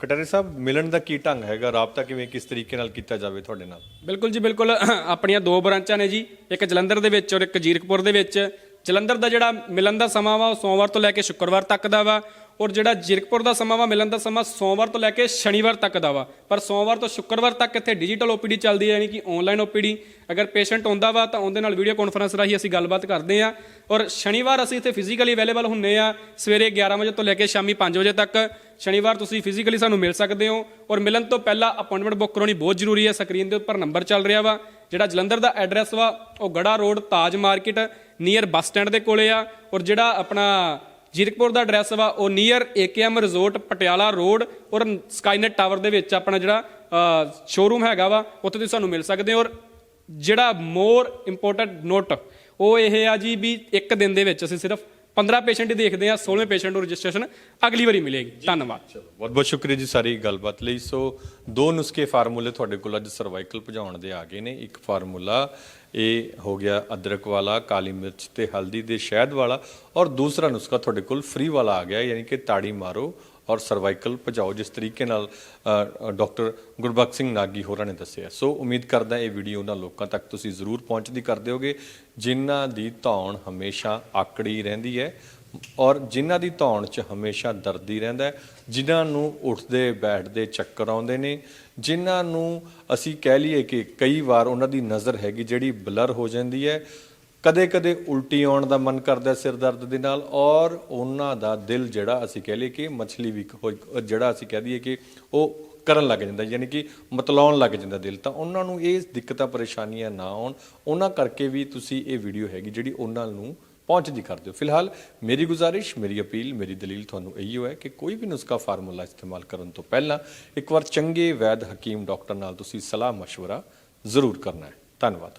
ਕਟਾਰੇ ਸਾਹਿਬ ਮਿਲਣ ਦਾ ਕੀ ਢੰਗ ਹੈਗਾ? ਰਾਬਤਾ ਕਿਵੇਂ ਕਿਸ ਤਰੀਕੇ ਨਾਲ ਕੀਤਾ ਜਾਵੇ ਤੁਹਾਡੇ ਨਾਲ? ਬਿਲਕੁਲ ਜੀ ਬਿਲਕੁਲ। ਆਪਣੀਆਂ ਦੋ ਬ੍ਰਾਂਚਾਂ ਨੇ ਜੀ। ਇੱਕ ਜਲੰਧਰ ਦੇ ਵਿੱਚ ਔਰ ਇੱਕ ਜੀਰਕਪੁਰ ਦੇ ਵਿੱਚ। ਜਲੰਧਰ ਦਾ ਜਿਹੜਾ ਮਿਲਣ ਦਾ ਸਮਾਂ ਵਾ, ਉਹ ਸੋਮਵਾਰ ਤੋਂ ਲੈ ਕੇ ਸ਼ੁੱਕਰਵਾਰ ਤੱਕ ਦਾ ਵਾ ਔਰ ਜਿਹੜਾ ਜ਼ੀਰਕਪੁਰ ਦਾ ਸਮਾਂ ਵਾ, ਮਿਲਣ ਦਾ ਸਮਾਂ ਸੋਮਵਾਰ ਤੋਂ ਲੈ ਕੇ ਸ਼ਨੀਵਾਰ ਤੱਕ ਦਾ ਵਾ। ਪਰ ਸੋਮਵਾਰ ਤੋਂ ਸ਼ੁੱਕਰਵਾਰ ਤੱਕ ਇੱਥੇ ਡਿਜੀਟਲ ਓਪੀਡੀ ਚੱਲਦੀ ਹੈ ਯਾਨੀ ਕਿ ਆਨਲਾਈਨ ਓਪੀਡੀ ਅਗਰ ਪੇਸ਼ੈਂਟ ਆਉਂਦਾ ਵਾ, ਤਾਂ ਉਹਦੇ ਨਾਲ ਵੀਡੀਓ ਕਾਨਫਰੰਸ ਰਾਹੀਂ ਅਸੀਂ ਗੱਲਬਾਤ ਕਰਦੇ ਆ। ਔਰ ਸ਼ਨੀਵਾਰ ਅਸੀਂ ਇੱਥੇ ਫਿਜ਼ੀਕਲੀ ਅਵੇਲੇਬਲ ਹੁੰਨੇ ਆ, ਸਵੇਰੇ 11 ਵਜੇ ਤੋਂ ਲੈ ਕੇ ਸ਼ਾਮੀ 5 ਵਜੇ ਤੱਕ। ਸ਼ਨੀਵਾਰ ਤੁਸੀਂ ਫਿਜ਼ੀਕਲੀ ਸਾਨੂੰ ਮਿਲ ਸਕਦੇ ਹੋ। ਔਰ ਮਿਲਣ ਤੋਂ ਪਹਿਲਾਂ ਅਪਾਇੰਟਮੈਂਟ ਬੁੱਕ ਕਰਾਉਣੀ ਬਹੁਤ ਜ਼ਰੂਰੀ ਹੈ ਸਕਰੀਨ ਦੇ ਉੱਪਰ ਨੰਬਰ ਚੱਲ ਰਿਹਾ ਵਾ। ਜਿਹੜਾ ਜਲੰਧਰ ਦਾ ਐਡਰੈਸ ਵਾ, ਉਹ Garha road Taj market near bus stand ਦੇ ਕੋਲੇ ਆ ਔਰ ਜਿਹੜਾ ਆਪਣਾ ਜੀਰਕਪੁਰ ਦਾ ਐਡਰੈਸ ਵਾ, ਉਹ near AKM resort Patiala road ਔਰ ਸਕਾਈਨੈਟ ਟਾਵਰ ਦੇ ਵਿੱਚ ਆਪਣਾ ਜਿਹੜਾ ਸ਼ੋਰੂਮ ਹੈਗਾ ਵਾ, ਉੱਥੇ ਤੁਸੀਂ ਸਾਨੂੰ ਮਿਲ ਸਕਦੇ ਹੋ ਔਰ ਜਿਹੜਾ ਮੋਰ ਇੰਪੋਰਟੈਂਟ ਨੋਟ ਉਹ ਇਹ ਆ ਜੀ ਵੀ ਇੱਕ ਦਿਨ ਦੇ ਵਿੱਚ ਅਸੀਂ ਸਿਰਫ 15 ਪੇਸ਼ੈਂਟ ਹੀ ਦੇਖਦੇ ਆ 16ਵੇਂ ਪੇਸ਼ੈਂਟ ਨੂੰ ਰਜਿਸਟ੍ਰੇਸ਼ਨ ਅਗਲੀ ਵਾਰੀ ਮਿਲੇਗੀ। ਧੰਨਵਾਦ। ਬਹੁਤ ਬਹੁਤ ਸ਼ੁਕਰੀਆ ਜੀ ਸਾਰੀ ਗੱਲਬਾਤ ਲਈ। ਸੋ ਦੋ ਨੁਸਖੇ ਫਾਰਮੂਲੇ ਤੁਹਾਡੇ ਕੋਲ ਅੱਜ ਸਰਵਾਈਕਲ ਭਜਾਉਣ ਦੇ ਆ ਗਏ ਨੇ। ਇੱਕ ਫਾਰਮੂਲਾ ਇਹ ਹੋ ਗਿਆ ਅਦਰਕ ਵਾਲਾ ਕਾਲੀ ਮਿਰਚ ਤੇ ਹਲਦੀ ਦੇ ਸ਼ਹਿਦ ਵਾਲਾ ਔਰ ਦੂਸਰਾ ਨੁਸਖਾ ਤੁਹਾਡੇ ਕੋਲ ਫ੍ਰੀ ਵਾਲਾ ਆ ਗਿਆ ਯਾਨੀ ਕਿ ਤਾੜੀ ਮਾਰੋ। ਔਰ ਸਰਵਾਈਕਲ ਭਜਾਓ ਜਿਸ ਤਰੀਕੇ ਨਾਲ ਅ, ਡਾਕਟਰ ਗੁਰਬਖਸ਼ ਸਿੰਘ ਨਾਗੀ ਹੋਰਾਂ ਨੇ ਦੱਸਿਆ ਸੋ ਉਮੀਦ ਕਰਦਾ ਇਹ ਵੀਡੀਓ ਉਹਨਾਂ ਲੋਕਾਂ ਤੱਕ ਤੁਸੀਂ ਜ਼ਰੂਰ ਪਹੁੰਚਦੀ ਕਰ ਦਿਓਗੇ ਜਿਨ੍ਹਾਂ ਦੀ ਧੌਣ ਹਮੇਸ਼ਾ ਆਕੜੀ ਰਹਿੰਦੀ ਹੈ ਔਰ ਜਿਨ੍ਹਾਂ ਦੀ ਧੌਣ 'ਚ ਹਮੇਸ਼ਾ ਦਰਦੀ ਰਹਿੰਦਾ ਜਿਨ੍ਹਾਂ ਨੂੰ ਉੱਠਦੇ ਬੈਠਦੇ ਚੱਕਰ ਆਉਂਦੇ ਨੇ ਜਿਨ੍ਹਾਂ ਨੂੰ ਅਸੀਂ ਕਹਿ ਲਈਏ ਕਿ ਕਈ ਵਾਰ ਉਹਨਾਂ ਦੀ ਨਜ਼ਰ ਹੈਗੀ ਜਿਹੜੀ ਬਲਰ ਹੋ ਜਾਂਦੀ ਹੈ ਕਦੇ-ਕਦੇ ਉਲਟੀ ਆਉਣ ਦਾ ਮਨ ਕਰਦਾ ਹੈ ਸਿਰ ਦਰਦ ਦੇ ਨਾਲ ਔਰ ਉਹਨਾਂ ਦਾ ਦਿਲ ਜਿਹੜਾ ਅਸੀਂ ਕਹਿ ਲਈਏ ਕਿ ਮਛਲੀ ਵੀ ਹੋ- ਜਿਹੜਾ ਅਸੀਂ ਕਹਿ ਦਈਏ ਕਿ ਉਹ ਕਰਨ ਲੱਗ ਜਾਂਦਾ ਯਾਨੀ ਕਿ ਮਤਲਾਉਣ ਲੱਗ ਜਾਂਦਾ ਦਿਲ ਤਾਂ ਉਹਨਾਂ ਨੂੰ ਇਹ ਦਿੱਕਤਾਂ ਪਰੇਸ਼ਾਨੀਆਂ ਨਾ ਆਉਣ ਉਹਨਾਂ ਕਰਕੇ ਵੀ ਤੁਸੀਂ ਇਹ ਵੀਡੀਓ ਹੈਗੀ ਜਿਹੜੀ ਉਹਨਾਂ ਨੂੰ ਪਹੁੰਚਦੀ ਕਰ ਦਿਓ ਫਿਲਹਾਲ ਮੇਰੀ ਗੁਜ਼ਾਰਿਸ਼ ਮੇਰੀ ਅਪੀਲ ਮੇਰੀ ਦਲੀਲ ਤੁਹਾਨੂੰ ਇਹੀ ਹੈ ਕਿ ਕੋਈ ਵੀ ਨੁਸਖਾ ਫਾਰਮੂਲਾ ਇਸਤੇਮਾਲ ਕਰਨ ਤੋਂ ਪਹਿਲਾਂ ਇੱਕ ਵਾਰ ਚੰਗੇ ਵੈਦ ਹਕੀਮ ਡਾਕਟਰ ਨਾਲ ਤੁਸੀਂ ਸਲਾਹ مشورہ ਜ਼ਰੂਰ ਕਰਨਾ ਹੈ ਧੰਨਵਾਦ